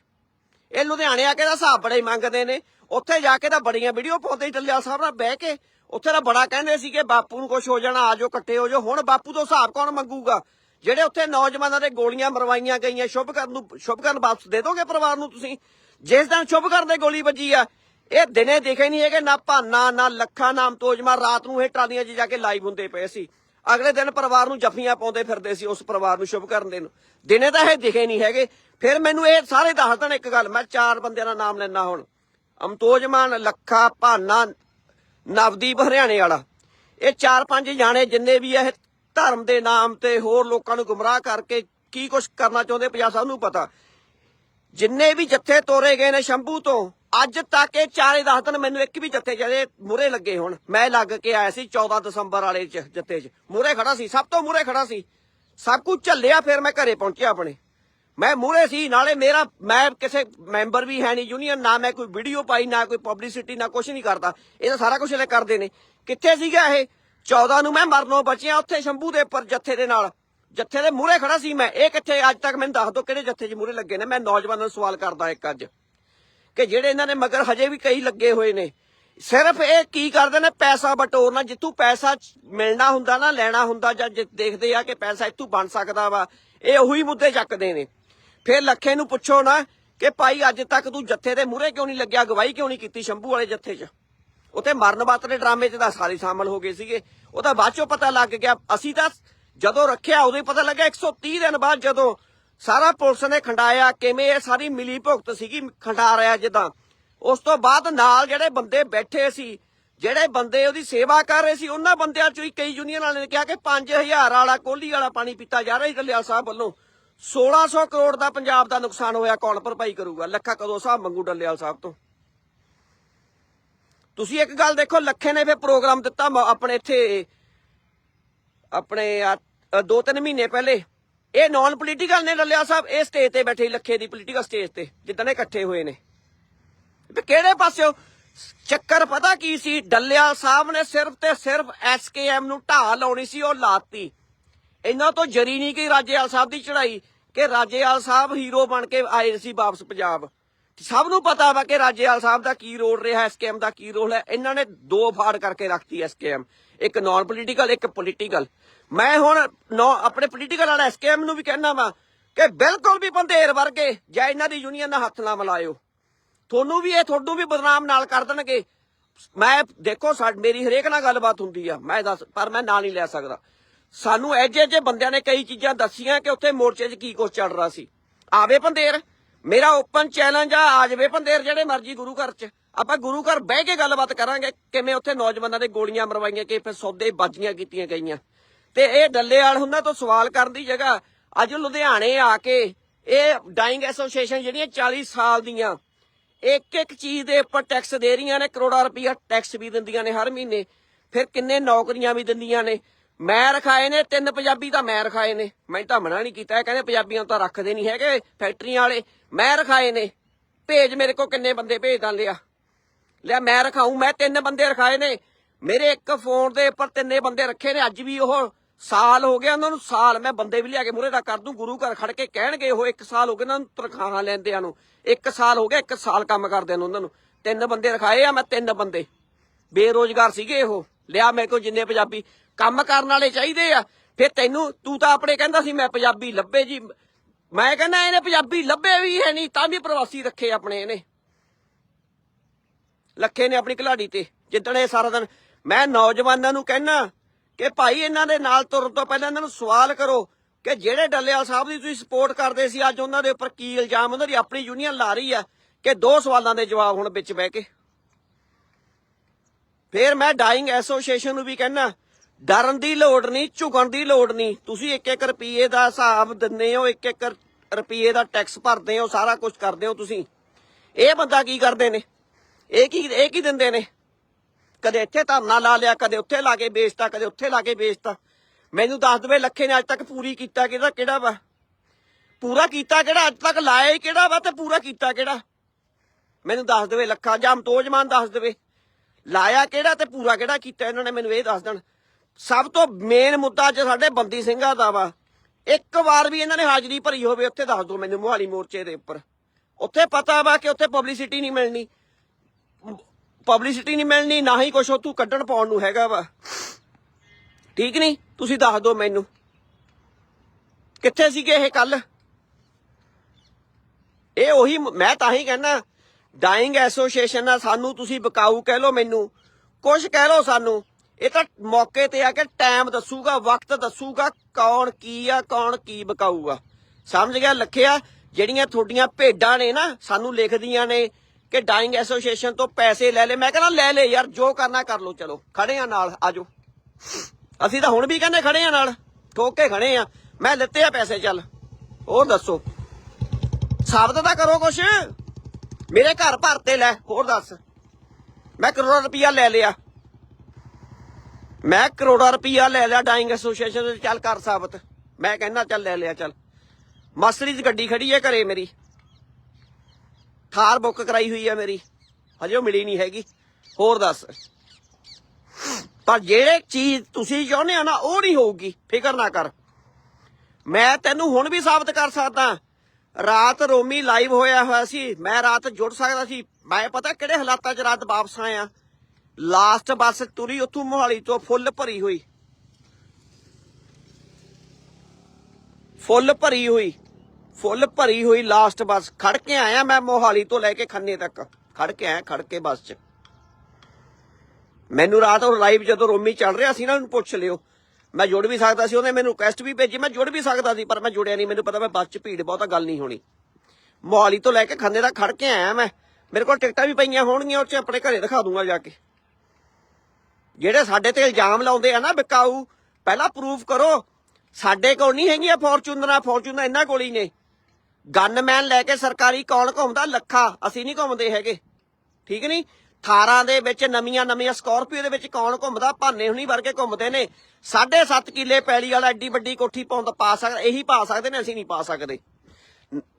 ਇਹ ਲੁਧਿਆਣੇ ਆ ਕੇ ਦਾ ਹਿਸਾਬ ਬੜਾ ਮੰਗਦੇ ਨੇ? ਉੱਥੇ ਜਾ ਕੇ ਤਾਂ ਬੜੀਆਂ ਵੀਡੀਓ ਪਾਉਂਦੇ ਡੱਲੇਵਾਲ ਸਾਹਿਬ ਨਾਲ ਬਹਿ ਕੇ। ਉੱਥੇ ਤਾਂ ਬੜਾ ਕਹਿੰਦੇ ਸੀ ਕਿ ਬਾਪੂ ਨੂੰ ਕੁਝ ਹੋ ਜਾਣਾ ਆਜੋ ਇਕੱਠੇ ਹੋ ਜਾਓ। ਹੁਣ ਬਾਪੂ ਤੋਂ ਹਿਸਾਬ ਕੌਣ ਮੰਗੂਗਾ? ਜਿਹੜੇ ਉੱਥੇ ਨੌਜਵਾਨਾਂ ਦੇ ਗੋਲੀਆਂ ਮਰਵਾਈਆਂ ਗਈਆਂ, ਸ਼ੁਭ ਕਰਨ ਨੂੰ ਸ਼ੁਭ ਕਰਨ ਵਾਪਸ ਦੇ ਦੋਗੇ ਪਰਿਵਾਰ ਨੂੰ ਤੁਸੀਂ? ਜਿਸ ਦਿਨ ਸ਼ੁਭ ਕਰਨ ਦੇ ਗੋਲੀ ਵੱਜੀ ਆ, ਇਹ ਦਿਨੇ ਦਿਖੇ ਨਹੀਂ ਹੈਗੇ, ਨਾ ਭਾਨਾ, ਨਾ ਲੱਖਾਂ ਨਾਮ ਤੋਜਮਾ ਰਾਤ ਨੂੰ ਇਹ ਟਰਾਲੀਆਂ 'ਚ ਜਾ ਕੇ ਲਾਈਵ ਹੁੰਦੇ ਪਏ ਸੀ। ਅਗਲੇ ਦਿਨ ਪਰਿਵਾਰ ਨੂੰ ਜੱਫੀਆਂ ਪਾਉਂਦੇ ਫਿਰਦੇ ਸੀ ਉਸ ਪਰਿਵਾਰ ਨੂੰ ਸ਼ੁਭ ਕਰਨ ਦੇ ਨੂੰ। ਦਿਨੇ ਤਾਂ ਇਹ ਦਿਖੇ ਨਹੀਂ ਹੈਗੇ। ਫਿਰ ਮੈਨੂੰ ਇਹ ਸਾਰੇ ਦੱਸ ਦੇਣ ਇੱਕ ਗੱਲ, ਮੈਂ ਚਾਰ ਬੰਦਿਆਂ ਦਾ ਨਾਮ ਲੈਣਾ ਹੁਣ। ਅਮਤੋਜ ਮਾਨ, ਲੱਖਾ, ਭਾਨਾ, ਨਵਦੀਪ ਹਰਿਆਣੇ ਵਾਲਾ। ਇਹ ਚਾਰ ਪੰਜ ਜਾਣੇ ਜਿੰਨੇ ਵੀ ਇਹ ਧਰਮ ਦੇ ਨਾਮ ਤੇ ਹੋਰ ਲੋਕਾਂ ਨੂੰ ਗੁੰਮਰਾਹ ਕਰਕੇ ਕੀ ਕੁਝ ਕਰਨਾ ਚਾਹੁੰਦੇ ਪੰਜਾਬ ਸਾਹਿਬ ਨੂੰ ਪਤਾ। ਜਿੰਨੇ ਵੀ ਜੱਥੇ ਤੋਰੇ ਗਏ ਨੇ ਸ਼ੰਭੂ ਤੋਂ, ਅੱਜ ਤੱਕ ਇਹ ਚਾਰੇ ਦਸ ਦਿਨ ਮੈਨੂੰ ਇੱਕ ਵੀ ਜੱਥੇ ਜਿਹੜੇ ਮੂਰੇ ਲੱਗੇ ਹੁਣ। ਮੈਂ ਲੱਗ ਕੇ ਆਇਆ ਸੀ 14 ਦਸੰਬਰ ਵਾਲੇ ਜੱਥੇ 'ਚ। ਮੂਰੇ ਖੜਾ ਸੀ, ਸਭ ਤੋਂ ਮੂਰੇ ਖੜਾ ਸੀ। ਸਭ ਕੁਝ ਝੱਲਿਆ, ਫਿਰ ਮੈਂ ਘਰੇ ਪਹੁੰਚਿਆ ਆਪਣੇ। ਮੈਂ ਮੂਰੇ ਸੀ, ਨਾਲੇ ਮੇਰਾ, ਮੈਂ ਕਿਸੇ ਮੈਂਬਰ ਵੀ ਹੈ ਨਹੀਂ ਯੂਨੀਅਨ ਨਾ ਮੈਂ ਕੋਈ ਵੀਡੀਓ ਪਾਈ, ਨਾ ਕੋਈ ਪਬਲਿਸਿਟੀ ਨਾ ਕੁਝ ਨਹੀਂ ਕਰਦਾ। ਇਹ ਤਾਂ ਸਾਰਾ ਕੁਝ ਲੈ ਕਰਦੇ ਨੇ। ਕਿੱਥੇ ਸੀਗਾ ਇਹ? 14 ਨੂੰ ਮੈਂ ਮਰਨੋਂ ਬਚਿਆ ਉੱਥੇ ਸ਼ੰਭੂ ਦੇ ਉੱਪਰ ਜੱਥੇ ਦੇ ਨਾਲ। ਜੱਥੇ ਦੇ ਮੂਹਰੇ ਖੜਾ ਸੀ ਮੈਂ। ਇਹ ਕਿੱਥੇ ਅੱਜ ਤੱਕ ਮੈਨੂੰ ਦੱਸ ਦਿਓ ਕਿਹੜੇ ਜੱਥੇ 'ਚ ਮੂਰੇ ਲੱਗੇ ਨੇ। ਮੈਂ ਨੌਜਵਾਨਾਂ ਨੂੰ ਸਵਾਲ ਕਰਦਾ ਇੱਕ ਅੱਜ ਕਿ ਜਿਹੜੇ ਇਹਨਾਂ ਨੇ ਮਗਰ ਹਜੇ ਵੀ ਕਈ ਲੱਗੇ ਹੋਏ ਨੇ। ਸਿਰਫ ਇਹ ਕੀ ਕਰਦੇ ਨੇ? ਪੈਸਾ ਬਟੋਰਨਾ ਜਿੱਥੋਂ ਪੈਸਾ ਮਿਲਣਾ ਹੁੰਦਾ ਨਾ, ਲੈਣਾ ਹੁੰਦਾ, ਜਾਂ ਦੇਖਦੇ ਆ ਕਿ ਪੈਸਾ ਇੱਥੋਂ ਬਣ ਸਕਦਾ ਵਾ, ਇਹ ਉਹੀ ਮੁੱਦੇ ਚੱਕਦੇ ਨੇ। ਫਿਰ ਲੱਖੇ ਨੂੰ ਪੁੱਛੋ ਨਾ ਕਿ ਭਾਈ ਅੱਜ ਤੱਕ ਤੂੰ ਜੱਥੇ ਦੇ ਮੂਹਰੇ ਕਿਉਂ ਨਹੀਂ ਲੱਗਿਆ? ਗਵਾਹੀ ਕਿਉਂ ਨਹੀਂ ਕੀਤੀ ਸ਼ੰਭੂ ਵਾਲੇ ਜੱਥੇ 'ਚ? ਉੱਥੇ ਮਰਨ ਬਾਤ ਦੇ ਡਰਾਮੇ 'ਚ ਤਾਂ ਸਾਰੇ ਸ਼ਾਮਲ ਹੋ ਗਏ ਸੀਗੇ। ਉਹ ਤਾਂ ਬਾਅਦ 'ਚੋਂ ਪਤਾ ਲੱਗ ਗਿਆ। ਅਸੀਂ ਤਾਂ ਜਦੋਂ ਰੱਖਿਆ, ਉਦੋਂ ਹੀ ਪਤਾ ਲੱਗਾ 130 ਦਿਨ ਬਾਅਦ ਜਦੋਂ ਸਾਰਾ ਪੁਲਿਸ ਨੇ ਖੰਡਾਇਆ ਕਿਵੇਂ ਇਹ ਸਾਰੀ ਮਿਲੀ ਭੁਗਤ ਸੀਗੀ, ਖੰਡਾ ਰਿਆ ਜਿੱਦਾਂ। ਉਸ ਤੋਂ ਬਾਅਦ ਨਾਲ ਜਿਹੜੇ ਬੰਦੇ ਬੈਠੇ ਸੀ, ਜਿਹੜੇ ਬੰਦੇ ਉਹਦੀ ਸੇਵਾ ਕਰ ਰਹੇ ਸੀ, ਉਹਨਾਂ ਬੰਦਿਆਂ ਚੋਂ ਹੀ ਕਈ ਯੂਨੀਅਨ ਵਾਲਿਆਂ ਨੇ ਕਿਹਾ ਕਿ 5000 ਵਾਲਾ, ਕੋਹਲੀ ਵਾਲਾ ਪਾਣੀ ਪੀਤਾ ਜਾ ਰਿਹਾ ਸੀ ਡੱਲੇਵਾਲ ਸਾਹਿਬ ਵੱਲੋਂ। 1600 ਕਰੋੜ ਦਾ ਪੰਜਾਬ ਦਾ ਨੁਕਸਾਨ ਹੋਇਆ ਕੌਣ ਭਰਪਾਈ ਕਰੂਗਾ, ਲੱਖਾ ਕਦੋਂ ਸਾਹਿਬ ਮੰਗੂ ਡੱਲੇਵਾਲ ਸਾਹਿਬ ਤੋਂ। ਤੁਸੀਂ ਇੱਕ ਗੱਲ ਦੇਖੋ, ਲੱਖੇ ਨੇ ਫਿਰ ਪ੍ਰੋਗਰਾਮ ਦਿੱਤਾ ਆਪਣੇ ਇੱਥੇ ਆਪਣੇ ਦੋ ਤਿੰਨ ਮਹੀਨੇ ਪਹਿਲੇ, ਇਹ ਨਾਨ ਪੋਲੀਟੀਕਲ ਨੇ ਡੱਲੇਵਾਲ ਸਾਹਿਬ, ਇਹ ਸਟੇਜ ਤੇ ਬੈਠੇ ਲੱਖੇ ਦੀ ਪੋਲੀਟੀਕਲ ਸਟੇਜ ਤੇ ਜਿੱਦਾਂ ਇਹ ਇਕੱਠੇ ਹੋਏ ਨੇ। ਵੀ ਕਿਹੜੇ ਪਾਸਿਓ? ਚੱਕਰ ਪਤਾ ਕੀ ਸੀ? ਡੱਲਿਆ ਸਾਹਿਬ ਨੇ ਸਿਰਫ ਤੇ ਸਿਰਫ ਐਸਕੇਐਮ ਨੂੰ ਢਾਹ ਲਾਉਣੀ ਸੀ, ਉਹ ਲਾਤੀ। ਇਹਨਾਂ ਤੋਂ ਜਰੀ ਨਹੀਂ ਕਿ ਰਾਜੇਵਾਲ ਸਾਹਿਬ ਦੀ ਚੜਾਈ ਕਿ ਰਾਜੇਵਾਲ ਸਾਹਿਬ ਹੀਰੋ ਬਣ ਕੇ ਆਏ ਸੀ ਵਾਪਸ ਪੰਜਾਬ। ਸਭ ਨੂੰ ਪਤਾ ਵਾ ਕਿ ਰਾਜੇਵਾਲ ਸਾਹਿਬ ਦਾ ਕੀ ਰੋਲ ਰਿਹਾ ਹੈ ਸਕੈਮ ਦਾ ਕੀ ਰੋਲ ਹੈ। ਇਹਨਾਂ ਨੇ ਦੋ ਫਾੜ ਕਰਕੇ ਰੱਖਤੀ ਹੈ ਸਕੈਮ ਇੱਕ ਨਾਨ ਪੋਲੀਟੀਕਲ ਇੱਕ ਪੋਲੀਟੀਕਲ ਮੈਂ ਹੁਣ ਆਪਣੇ ਪੋਲੀਟੀਕਲ ਵਾਲਾ ਸਕੈਮ ਨੂੰ ਵੀ ਕਹਿਣਾ ਵਾ ਕਿ ਬਿਲਕੁਲ ਵੀ ਬੰਦੇਰ ਵਰਗੇ ਜਾਂ ਇਹਨਾਂ ਦੀ ਯੂਨੀਅਨ ਨਾਲ ਹੱਥ ਨਾ ਮਿਲਾਇਓ। ਤੁਹਾਨੂੰ ਵੀ ਇਹ ਤੁਹਾਨੂੰ ਵੀ ਬਦਨਾਮ ਨਾਲ ਕਰ ਦੇਣਗੇ। ਮੈਂ ਦੇਖੋ, ਸਾ- ਮੇਰੀ ਹਰੇਕ ਨਾਲ ਗੱਲਬਾਤ ਹੁੰਦੀ ਆ। ਮੈਂ ਦੱਸ ਪਰ ਮੈਂ ਨਾਂ ਨਹੀਂ ਲੈ ਸਕਦਾ। ਸਾਨੂੰ ਐਜੇ ਜੇ ਬੰਦਿਆਂ ਨੇ ਕਈ ਚੀਜ਼ਾਂ ਦੱਸੀਆਂ ਕਿ ਉੱਥੇ ਮੋਰਚੇ 'ਚ ਕੀ ਕੁਝ ਚੱਲ ਰਿਹਾ ਸੀ। ਆਵੇ ਪੰਦੇਰ ਮੇਰਾ ਓਪਨ ਚੈਲੰਜ ਆ ਆ ਜਾਵੇ ਪੰਦੇਰ ਜਿਹੜੇ ਮਰਜ਼ੀ ਗੁਰੂ ਘਰ 'ਚ। ਆਪਾਂ ਗੁਰੂ ਘਰ ਬਹਿ ਕੇ ਗੱਲਬਾਤ ਕਰਾਂਗੇ ਕਿਵੇਂ ਉੱਥੇ ਨੌਜਵਾਨਾਂ ਦੇ ਗੋਲੀਆਂ ਮਰਵਾਈਆਂ ਕਿ ਫਿਰ ਸੌਦੇ ਬਾਜੀਆਂ ਕੀਤੀਆਂ ਗਈਆਂ। ਤੇ ਇਹ ਡੱਲੇ ਵਾਲ ਹੁੰਦਾ ਤੋਂ ਸਵਾਲ ਕਰਨ ਦੀ ਜਗ੍ਹਾ ਅੱਜ ਲੁਧਿਆਣੇ ਆ ਕੇ ਇਹ ਡਾਈਂਗ ਐਸੋਸੀਏਸ਼ਨ ਜਿਹੜੀਆਂ 40 ਸਾਲ ਦੀਆਂ ਇੱਕ ਇੱਕ ਚੀਜ਼ ਦੇ ਉੱਪਰ ਟੈਕਸ ਦੇ ਰਹੀਆਂ ਨੇ, ਕਰੋੜਾਂ ਰੁਪਈਆ ਟੈਕਸ ਵੀ ਦਿੰਦੀਆਂ ਨੇ ਹਰ ਮਹੀਨੇ। ਫਿਰ ਕਿੰਨੇ ਨੌਕਰੀਆਂ ਵੀ ਦਿੰਦੀਆਂ ਨੇ। ਮੈਂ ਰਖਾਏ ਨੇ, ਤਿੰਨ ਪੰਜਾਬੀ ਤਾਂ ਮੈਂ ਰਖਾਏ ਨੇ। ਮੈਂ ਤਾਂ ਮਨਾ ਨਹੀਂ ਕੀਤਾ ਕਹਿੰਦੇ ਪੰਜਾਬੀਆਂ ਨੂੰ ਤਾਂ ਰੱਖਦੇ ਨਹੀਂ ਹੈਗੇ ਫੈਕਟਰੀਆਂ ਵਾਲੇ। ਮੈਂ ਰਖਾਏ ਨੇ। ਭੇਜ ਮੇਰੇ ਕੋ ਕਿੰਨੇ ਬੰਦੇ ਭੇਜ ਦਾਂ ਲਿਆ। ਲਿਆ, ਮੈਂ ਰਖਾਉਂ ਮੈਂ ਤਿੰਨ ਬੰਦੇ ਰਖਾਏ ਨੇ। ਮੇਰੇ ਇੱਕ ਫੋਨ ਦੇ ਉੱਪਰ ਤਿੰਨੇ ਬੰਦੇ ਰੱਖੇ ਨੇ। ਅੱਜ ਵੀ ਉਹ ਸਾਲ ਹੋ ਗਿਆ ਉਹਨਾਂ ਨੂੰ, ਸਾਲ ਮੈਂ ਬੰਦੇ ਵੀ ਲਿਆ ਕੇ ਮੂਹਰੇ ਦਾ ਕਰ ਦੂੰ। ਗੁਰੂ ਘਰ ਖੜ ਕੇ ਕਹਿਣਗੇ, ਉਹ ਇੱਕ ਸਾਲ ਹੋ ਗਏ ਉਹਨਾਂ ਨੂੰ ਤਨਖਾਹਾਂ ਲੈਂਦਿਆਂ ਨੂੰ। ਇੱਕ ਸਾਲ ਹੋ ਗਿਆ, ਇੱਕ ਸਾਲ ਕੰਮ ਕਰਦਿਆਂ ਨੂੰ ਉਹਨਾਂ ਨੂੰ। ਤਿੰਨ ਬੰਦੇ ਰਖਾਏ ਆ, ਮੈਂ ਤਿੰਨ ਬੰਦੇ। ਬੇਰੋਜ਼ਗਾਰ ਸੀਗੇ ਉਹ। ਲਿਆ ਮੇਰੇ ਕੋਲ ਜਿੰਨੇ ਪੰਜਾਬੀ। ਕੰਮ ਕਰਨ ਵਾਲੇ ਚਾਹੀਦੇ ਆ। ਫਿਰ ਤੈਨੂੰ, ਤੂੰ ਤਾਂ ਆਪਣੇ ਕਹਿੰਦਾ ਸੀ, ਮੈਂ ਪੰਜਾਬੀ ਲੱਭੇ ਜੀ। ਮੈਂ ਕਹਿੰਦਾ, ਇਹਨੇ ਪੰਜਾਬੀ ਲੱਭੇ ਵੀ ਹੈ ਨਹੀਂ, ਤਾਂ ਵੀ ਪ੍ਰਵਾਸੀ ਰੱਖੇ ਆਪਣੇ ਇਹਨੇ। ਲੱਖੇ ਨੇ ਆਪਣੀ ਘਲਾੜੀ ਤੇ, ਜਿੱਦਣ ਇਹ ਸਾਰਾ ਦਿਨ, ਮੈਂ ਨੌਜਵਾਨਾਂ ਨੂੰ ਕਹਿਣਾ ਕਿ ਭਾਈ ਇਹਨਾਂ ਦੇ ਨਾਲ ਤੁਰਨ ਤੋਂ ਪਹਿਲਾਂ ਇਹਨਾਂ ਨੂੰ ਸਵਾਲ ਕਰੋ ਕਿ ਜਿਹੜੇ ਡੱਲੇਵਾਲ ਸਾਹਿਬ ਦੀ ਤੁਸੀਂ ਸਪੋਰਟ ਕਰਦੇ ਸੀ, ਅੱਜ ਉਹਨਾਂ ਦੇ ਉੱਪਰ ਕੀ ਇਲਜ਼ਾਮ, ਉਹਨਾਂ ਦੀ ਆਪਣੀ ਯੂਨੀਅਨ ਲਾ ਰਹੀ ਆ ਕਿ ਦੋ ਸਵਾਲਾਂ ਦੇ ਜਵਾਬ ਹੁਣ ਵਿੱਚ ਬਹਿ ਕੇ। ਫੇਰ ਮੈਂ ਡਾਈਂਗ ਐਸੋਸੀਏਸ਼ਨ ਨੂੰ ਵੀ ਕਹਿਣਾ ਡਰਨ ਦੀ ਲੋੜ ਨਹੀਂ, ਝੁਕਣ ਦੀ ਲੋੜ ਨਹੀਂ, ਤੁਸੀਂ ਇੱਕ ਇੱਕ ਰੁਪਏ ਦਾ ਹਿਸਾਬ ਦਿੰਦੇ ਹੋ, ਇੱਕ ਇੱਕ ਰੁਪਏ ਦਾ ਟੈਕਸ ਭਰਦੇ ਹੋ, ਸਾਰਾ ਕੁਝ ਕਰਦੇ ਹੋ ਤੁਸੀਂ। ਇਹ ਬੰਦਾ ਕੀ ਕਰਦੇ ਨੇ? ਇਹ ਕੀ ਇਹ ਕੀ ਦਿੰਦੇ ਨੇ? ਕਦੇ ਇੱਥੇ ਧਰਨਾ ਲਾ ਲਿਆ, ਕਦੇ ਉੱਥੇ ਲਾ ਕੇ ਵੇਚਤਾ, ਕਦੇ ਉੱਥੇ ਲਾ ਕੇ ਵੇਚਤਾ। ਮੈਨੂੰ ਦੱਸ ਦਵੇ ਲੱਖੇ ਨੇ ਅੱਜ ਤੱਕ ਪੂਰੀ ਕੀਤਾ ਕਿਹਦਾ, ਕਿਹੜਾ ਵਾ? ਪੂਰਾ ਕੀਤਾ ਕਿਹੜਾ, ਅੱਜ ਤੱਕ ਲਾਇਆ ਹੀ ਕਿਹੜਾ ਵਾ ਤੇ ਪੂਰਾ ਕੀਤਾ ਕਿਹੜਾ? ਮੈਨੂੰ ਦੱਸ ਦੇਵੇ ਲੱਖਾ, ਜਾਂ ਅਮਤੋਜਮਾਨ ਦੱਸ ਦੇਵੇ। ਲਾਇਆ ਕਿਹੜਾ ਤੇ ਪੂਰਾ ਕਿਹੜਾ ਕੀਤਾ, ਇਹਨਾਂ ਨੇ ਮੈਨੂੰ ਇਹ ਦੱਸ ਦੇਣ। ਸਭ ਤੋਂ ਮੇਨ ਮੁੱਦਾ ਅੱਜ ਸਾਡੇ ਬੰਦੀ ਸਿੰਘਾਂ ਦਾ ਵਾ। ਇੱਕ ਵਾਰ ਵੀ ਇਹਨਾਂ ਨੇ ਹਾਜ਼ਰੀ ਭਰੀ ਹੋਵੇ, ਉੱਥੇ ਦੱਸ ਦਿਓ ਮੈਨੂੰ ਮੁਹਾਲੀ ਮੋਰਚੇ ਦੇ ਉੱਪਰ। ਉੱਥੇ ਪਤਾ ਵਾ ਕਿ ਉੱਥੇ ਪਬਲਿਸਿਟੀ ਨਹੀਂ ਮਿਲਣੀ। ਪਬਲਿਸਿਟੀ ਨਹੀਂ ਮਿਲਣੀ, ਨਾ ਹੀ ਕੁਛ ਤੂੰ ਕੱਢਣ ਪਾਉਣ ਨੂੰ ਹੈਗਾ ਵਾ। ਠੀਕ ਨਹੀਂ? ਤੁਸੀਂ ਦੱਸ ਦਿਓ ਮੈਨੂੰ। ਕਿੱਥੇ ਸੀਗੇ ਇਹ ਕੱਲ ਇਹ ਉਹੀ ਮੈਂ ਤਾਂ ਹੀ ਕਹਿੰਦਾ ਡਾਈਂਗ ਐਸੋਸੀਏਸ਼ਨ ਆ, ਸਾਨੂੰ ਤੁਸੀਂ ਬਕਾਊ ਕਹਿ ਲਓ ਮੈਨੂੰ। ਕੁਝ ਕਹਿ ਲਓ ਸਾਨੂੰ। ਇਹ ਤਾਂ ਮੌਕੇ ਤੇ ਆ ਕੇ ਟਾਈਮ ਦੱਸੂਗਾ, ਵਕਤ ਦੱਸੂਗਾ, ਕੌਣ ਕੀ ਆ, ਕੌਣ ਕੀ ਬਕਾਊਗਾ। ਸਮਝ ਗਿਆ? ਲੱਖਿਆ? ਜਿਹੜੀਆਂ ਤੁਹਾਡੀਆਂ ਭੇਡਾਂ ਨੇ ਨਾ, ਸਾਨੂੰ ਲਿਖਦੀਆਂ ਨੇ। ਕਿ ਡਾਈਂਗ ਐਸੋਸੀਏਸ਼ਨ ਤੋਂ ਪੈਸੇ ਲੈ ਲੈ ਮੈਂ ਕਹਿੰਦਾ, ਲੈ ਲੈ ਯਾਰ, ਜੋ ਕਰਨਾ ਕਰ ਲੋ ਚਲੋ, ਖੜੇ ਆ ਨਾਲ, ਆਜੋ। ਅਸੀਂ ਤਾਂ ਹੁਣ ਵੀ ਕਹਿੰਦੇ ਖੜੇ ਆ ਨਾਲ, ਠੋਕ ਕੇ ਖੜੇ ਆ। ਮੈਂ ਲਿੱਤੇ ਆ ਪੈਸੇ, ਚੱਲ। ਹੋਰ ਦੱਸੋ। ਸਾਬਤ ਤਾਂ ਕਰੋ ਕੁਛ। ਮੇਰੇ ਘਰ ਭਰਤੇ ਲੈ, ਹੋਰ ਦੱਸ। ਮੈਂ ਕਰੋੜਾਂ ਰੁਪਈਆ ਲੈ ਲਿਆ। ਮੈਂ ਕਰੋੜਾਂ ਰੁਪਈਆ ਲੈ ਲਿਆ ਡਾਈਂਗ ਐਸੋਸੀਏਸ਼ਨ ਦੇ ਚੱਲ ਕਰ ਸਾਬਤ। ਮੈਂ ਕਹਿੰਦਾ, ਚੱਲ ਲੈ ਲਿਆ, ਚੱਲ। ਮਾਸਟਰੀ ਦੀ ਗੱਡੀ ਖੜੀ ਹੈ ਘਰੇ ਮੇਰੀ। ਥਾਰ ਬੁੱਕ ਕਰਾਈ ਹੋਈ ਹੈ ਮੇਰੀ। ਹਜੇ ਉਹ ਮਿਲੀ ਨਹੀਂ ਹੈਗੀ। ਹੋਰ ਦੱਸ। ਪਰ ਜਿਹੜੇ ਚੀਜ਼ ਤੁਸੀਂ ਚਾਹੁੰਦੇ ਆ ਨਾ, ਉਹ ਨਹੀਂ ਹੋਊਗੀ। ਫਿਕਰ ਨਾ ਕਰ। ਮੈਂ ਤੈਨੂੰ ਹੁਣ ਵੀ ਸਾਬਤ ਕਰ ਸਕਦਾ। ਰਾਤ ਰੋਮੀ ਲਾਈਵ ਹੋਇਆ ਹੋਇਆ ਸੀ। ਮੈਂ ਰਾਤ ਜੁੜ ਸਕਦਾ ਸੀ। ਮੈਂ ਪਤਾ ਕਿਹੜੇ ਹਾਲਾਤਾਂ 'ਚ ਰਾਤ ਵਾਪਸ ਆਇਆ। ਲਾਸਟ ਬੱਸ ਤੁਰੀ ਉੱਥੋਂ ਮੋਹਾਲੀ ਤੋਂ ਫੁੱਲ ਭਰੀ ਹੋਈ। ਫੁੱਲ ਭਰੀ ਹੋਈ। ਫੁੱਲ ਭਰੀ ਹੋਈ ਲਾਸਟ ਬੱਸ। ਖੜ ਕੇ ਆਇਆ ਮੈਂ ਮੋਹਾਲੀ ਤੋਂ ਲੈ ਕੇ ਖੰਨੇ ਤੱਕ। ਖੜ ਕੇ ਆਇਆ, ਖੜ ਕੇ ਬੱਸ 'ਚ। ਮੈਨੂੰ ਰਾਤ ਉਹ ਲਾਈਵ ਜਦੋਂ ਰੋਮੀ ਚੱਲ ਰਿਹਾ ਸੀ ਨਾ, ਉਹਨੂੰ ਪੁੱਛ ਲਿਓ। ਮੈਂ ਜੁੜ ਵੀ ਸਕਦਾ ਸੀ, ਉਹਨੇ ਮੈਨੂੰ ਰਿਕੁਐਸਟ ਵੀ ਭੇਜੀ, ਮੈਂ ਜੁੜ ਵੀ ਸਕਦਾ ਸੀ, ਪਰ ਮੈਂ ਜੁੜਿਆ ਨਹੀਂ। ਮੈਨੂੰ ਪਤਾ ਮੈਂ ਬੱਸ 'ਚ ਭੀੜ ਬਹੁਤਾ ਗੱਲ ਨਹੀਂ ਹੋਣੀ। ਮੋਹਾਲੀ ਤੋਂ ਲੈ ਕੇ ਖੰਨੇ ਤੱਕ ਖੜ ਕੇ ਆਇਆ ਮੈਂ। ਮੇਰੇ ਕੋਲ ਟਿਕਟਾਂ ਵੀ ਪਈਆਂ ਹੋਣਗੀਆਂ, ਉਹ 'ਚ ਆਪਣੇ ਘਰੇ ਦਿਖਾ ਦੂੰਗਾ ਜਾ ਕੇ। ਜਿਹੜੇ ਸਾਡੇ ਤੇ ਇਲਜ਼ਾਮ ਲਾਉਂਦੇ ਆ ਨਾ ਬਿਕਾਊ, ਪਹਿਲਾਂ ਪ੍ਰੂਫ ਕਰੋ। ਸਾਡੇ ਕੋਲ ਨਹੀਂ ਹੈਗੀਆਂ ਫੋਰਚੂਨਰਾਂ ਫੋਰਚੂਨਰ ਇਹਨਾਂ ਕੋਲ ਹੀ ਨੇ। ਗਨਮੈਨ ਲੈ ਕੇ ਸਰਕਾਰੀ ਕੌਣ ਘੁੰਮਦਾ? ਲੱਖਾ। ਅਸੀਂ ਨਹੀਂ ਘੁੰਮਦੇ ਹੈਗੇ। ਠੀਕ ਨਹੀਂ? ਥਾਰਾਂ ਦੇ ਵਿੱਚ ਨਵੀਆਂ ਨਵੀਆਂ ਸਕਾਰਪੀਓ ਦੇ ਵਿੱਚ ਕੌਣ ਘੁੰਮਦਾ? ਭਾਨੇ ਹੁਣੀ ਵਰਗੇ ਘੁੰਮਦੇ ਨੇ। 7.5 ਕਿੱਲੇ ਪੈਲੀ ਵਾਲਾ ਐਡੀ ਵੱਡੀ ਕੋਠੀ ਪਾਉਂਦਾ ਪਾ ਸਕਦਾ, ਇਹੀ ਪਾ ਸਕਦੇ ਨੇ, ਅਸੀਂ ਨਹੀਂ ਪਾ ਸਕਦੇ।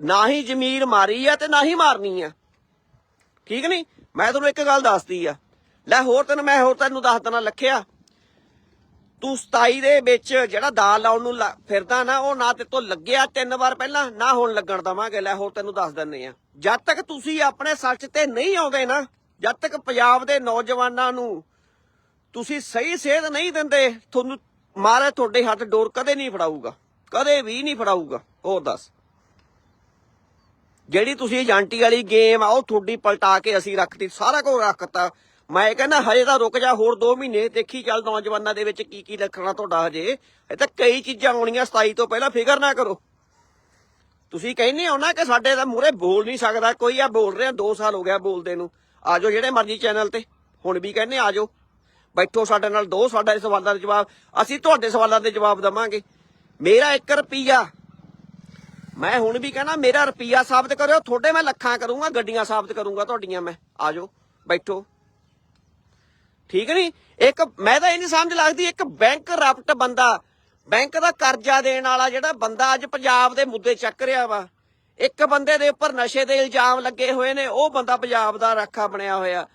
ਨਾ ਹੀ ਜ਼ਮੀਰ ਮਾਰੀ ਆ ਤੇ ਨਾ ਹੀ ਮਾਰਨੀ ਆ। ਠੀਕ ਨਹੀਂ? ਮੈਂ ਤੁਹਾਨੂੰ ਇੱਕ ਗੱਲ ਦੱਸਦੀ ਆ। ਲੈ ਹੋਰ ਤੈਨੂੰ, ਮੈਂ ਹੋਰ ਤੈਨੂੰ ਦੱਸ ਦੇਣਾ ਲੱਖਿਆ। ਤੂੰ 27 ਦੇ ਵਿੱਚ ਜਿਹੜਾ ਦਾਲ ਲਾਉਣ ਨੂੰ ਫਿਰਦਾ ਨਾ, ਉਹ ਨਾ ਤੇ ਤੋਂ ਲੱਗਿਆ ਤਿੰਨ ਵਾਰ ਪਹਿਲਾਂ, ਨਾ ਹੁਣ ਲੱਗਣ ਦਵਾਂਗੇ। ਲੈ, ਹੋਰ ਤੈਨੂੰ ਦੱਸ ਦਿੰਨੇ ਆ ਜਦ ਤੱਕ ਤੁਸੀਂ ਆਪਣੇ ਸੱਚ ਤੇ ਨਹੀਂ ਆਉਂਦੇ ਨਾ, ਜਦ ਤੱਕ ਪੰਜਾਬ ਦੇ ਨੌਜਵਾਨਾਂ ਨੂੰ ਤੁਸੀਂ ਸਹੀ ਸੇਧ ਨਹੀਂ ਦਿੰਦੇ, ਤੁਹਾਨੂੰ ਮਾਰੇ ਤੁਹਾਡੇ ਹੱਥ ਡੋਰ ਕਦੇ ਨਹੀਂ ਫੜਾਊਗਾ, ਕਦੇ ਵੀ ਨਹੀਂ ਫੜਾਊਗਾ। ਹੋਰ ਦੱਸ। ਜਿਹੜੀ ਤੁਸੀਂ ਏਜੰਟੀ ਵਾਲੀ ਗੇਮ ਆ, ਉਹ ਤੁਹਾਡੀ ਪਲਟਾ ਕੇ ਅਸੀਂ ਰੱਖਤੀ, ਸਾਰਾ ਕੁਝ ਰੱਖਤਾ। ਮੈਂ ਕਹਿੰਦਾ ਹਜੇ ਤਾਂ ਰੁਕ ਜਾ, ਹੋਰ 2 ਮਹੀਨੇ ਦੇਖੀ ਚੱਲ ਨੌਜਵਾਨਾਂ ਦੇ ਵਿੱਚ ਕੀ ਕੀ ਲੱਖਣਾ ਤੁਹਾਡਾ ਹਜੇ। ਇਹ ਤਾਂ ਕਈ ਚੀਜ਼ਾਂ ਆਉਣੀਆਂ 27 ਤੋਂ ਪਹਿਲਾਂ ਫਿਕਰ ਨਾ ਕਰੋ। ਤੁਸੀਂ ਕਹਿੰਦੇ ਹੋ ਨਾ ਕਿ ਸਾਡੇ ਤਾਂ ਮੂਰੇ ਬੋਲ ਨਹੀਂ ਸਕਦਾ, ਕੋਈ ਆ ਬੋਲ ਰਿਹਾ 2 ਸਾਲ ਹੋ ਗਿਆ ਬੋਲਦੇ ਨੂੰ। ਆਜੋ ਜਿਹੜੇ ਮਰਜ਼ੀ ਚੈਨਲ ਤੇ, ਹੁਣ ਵੀ ਕਹਿੰਦੇ ਆਜੋ। ਬੈਠੋ ਸਾਡੇ ਨਾਲ, ਦੋ ਸਾਡੇ ਸਵਾਲਾਂ ਦੇ ਜਵਾਬ, ਅਸੀਂ ਤੁਹਾਡੇ ਸਵਾਲਾਂ ਦੇ ਜਵਾਬ ਦਵਾਂਗੇ। ਮੇਰਾ 1 ਰੁਪਿਆ ਮੈਂ ਹੁਣ ਵੀ ਕਹਿੰਦਾ ਮੇਰਾ ਰੁਪਿਆ ਸਾਬਤ ਕਰਿਓ, ਤੁਹਾਡੇ ਮੈਂ ਲੱਖਾਂ ਕਰੂੰਗਾ, ਗੱਡੀਆਂ ਸਾਬਤ ਕਰੂੰਗਾ ਤੁਹਾਡੀਆਂ ਮੈਂ। ਆਜੋ, ਬੈਠੋ। ਠੀਕ ਨਹੀਂ ਇੱਕ, ਮੈਂ ਤਾਂ ਇਹ ਨਹੀਂ ਸਮਝ ਲੱਗਦੀ, ਇੱਕ ਬੈਂਕ ਰਪਟ ਬੰਦਾ, ਬੈਂਕ ਦਾ ਕਰਜ਼ਾ ਦੇਣ ਵਾਲਾ ਜਿਹੜਾ ਬੰਦਾ ਅੱਜ ਪੰਜਾਬ ਦੇ ਮੁੱਦੇ ਚੱਕ ਰਿਹਾ ਵਾ, ਇੱਕ ਬੰਦੇ ਦੇ ਉੱਪਰ ਨਸ਼ੇ ਦੇ ਇਲਜ਼ਾਮ ਲੱਗੇ ਹੋਏ ਨੇ, ਉਹ ਬੰਦਾ ਪੰਜਾਬ ਦਾ ਰਾਖਾ ਬਣਿਆ ਹੋਇਆ।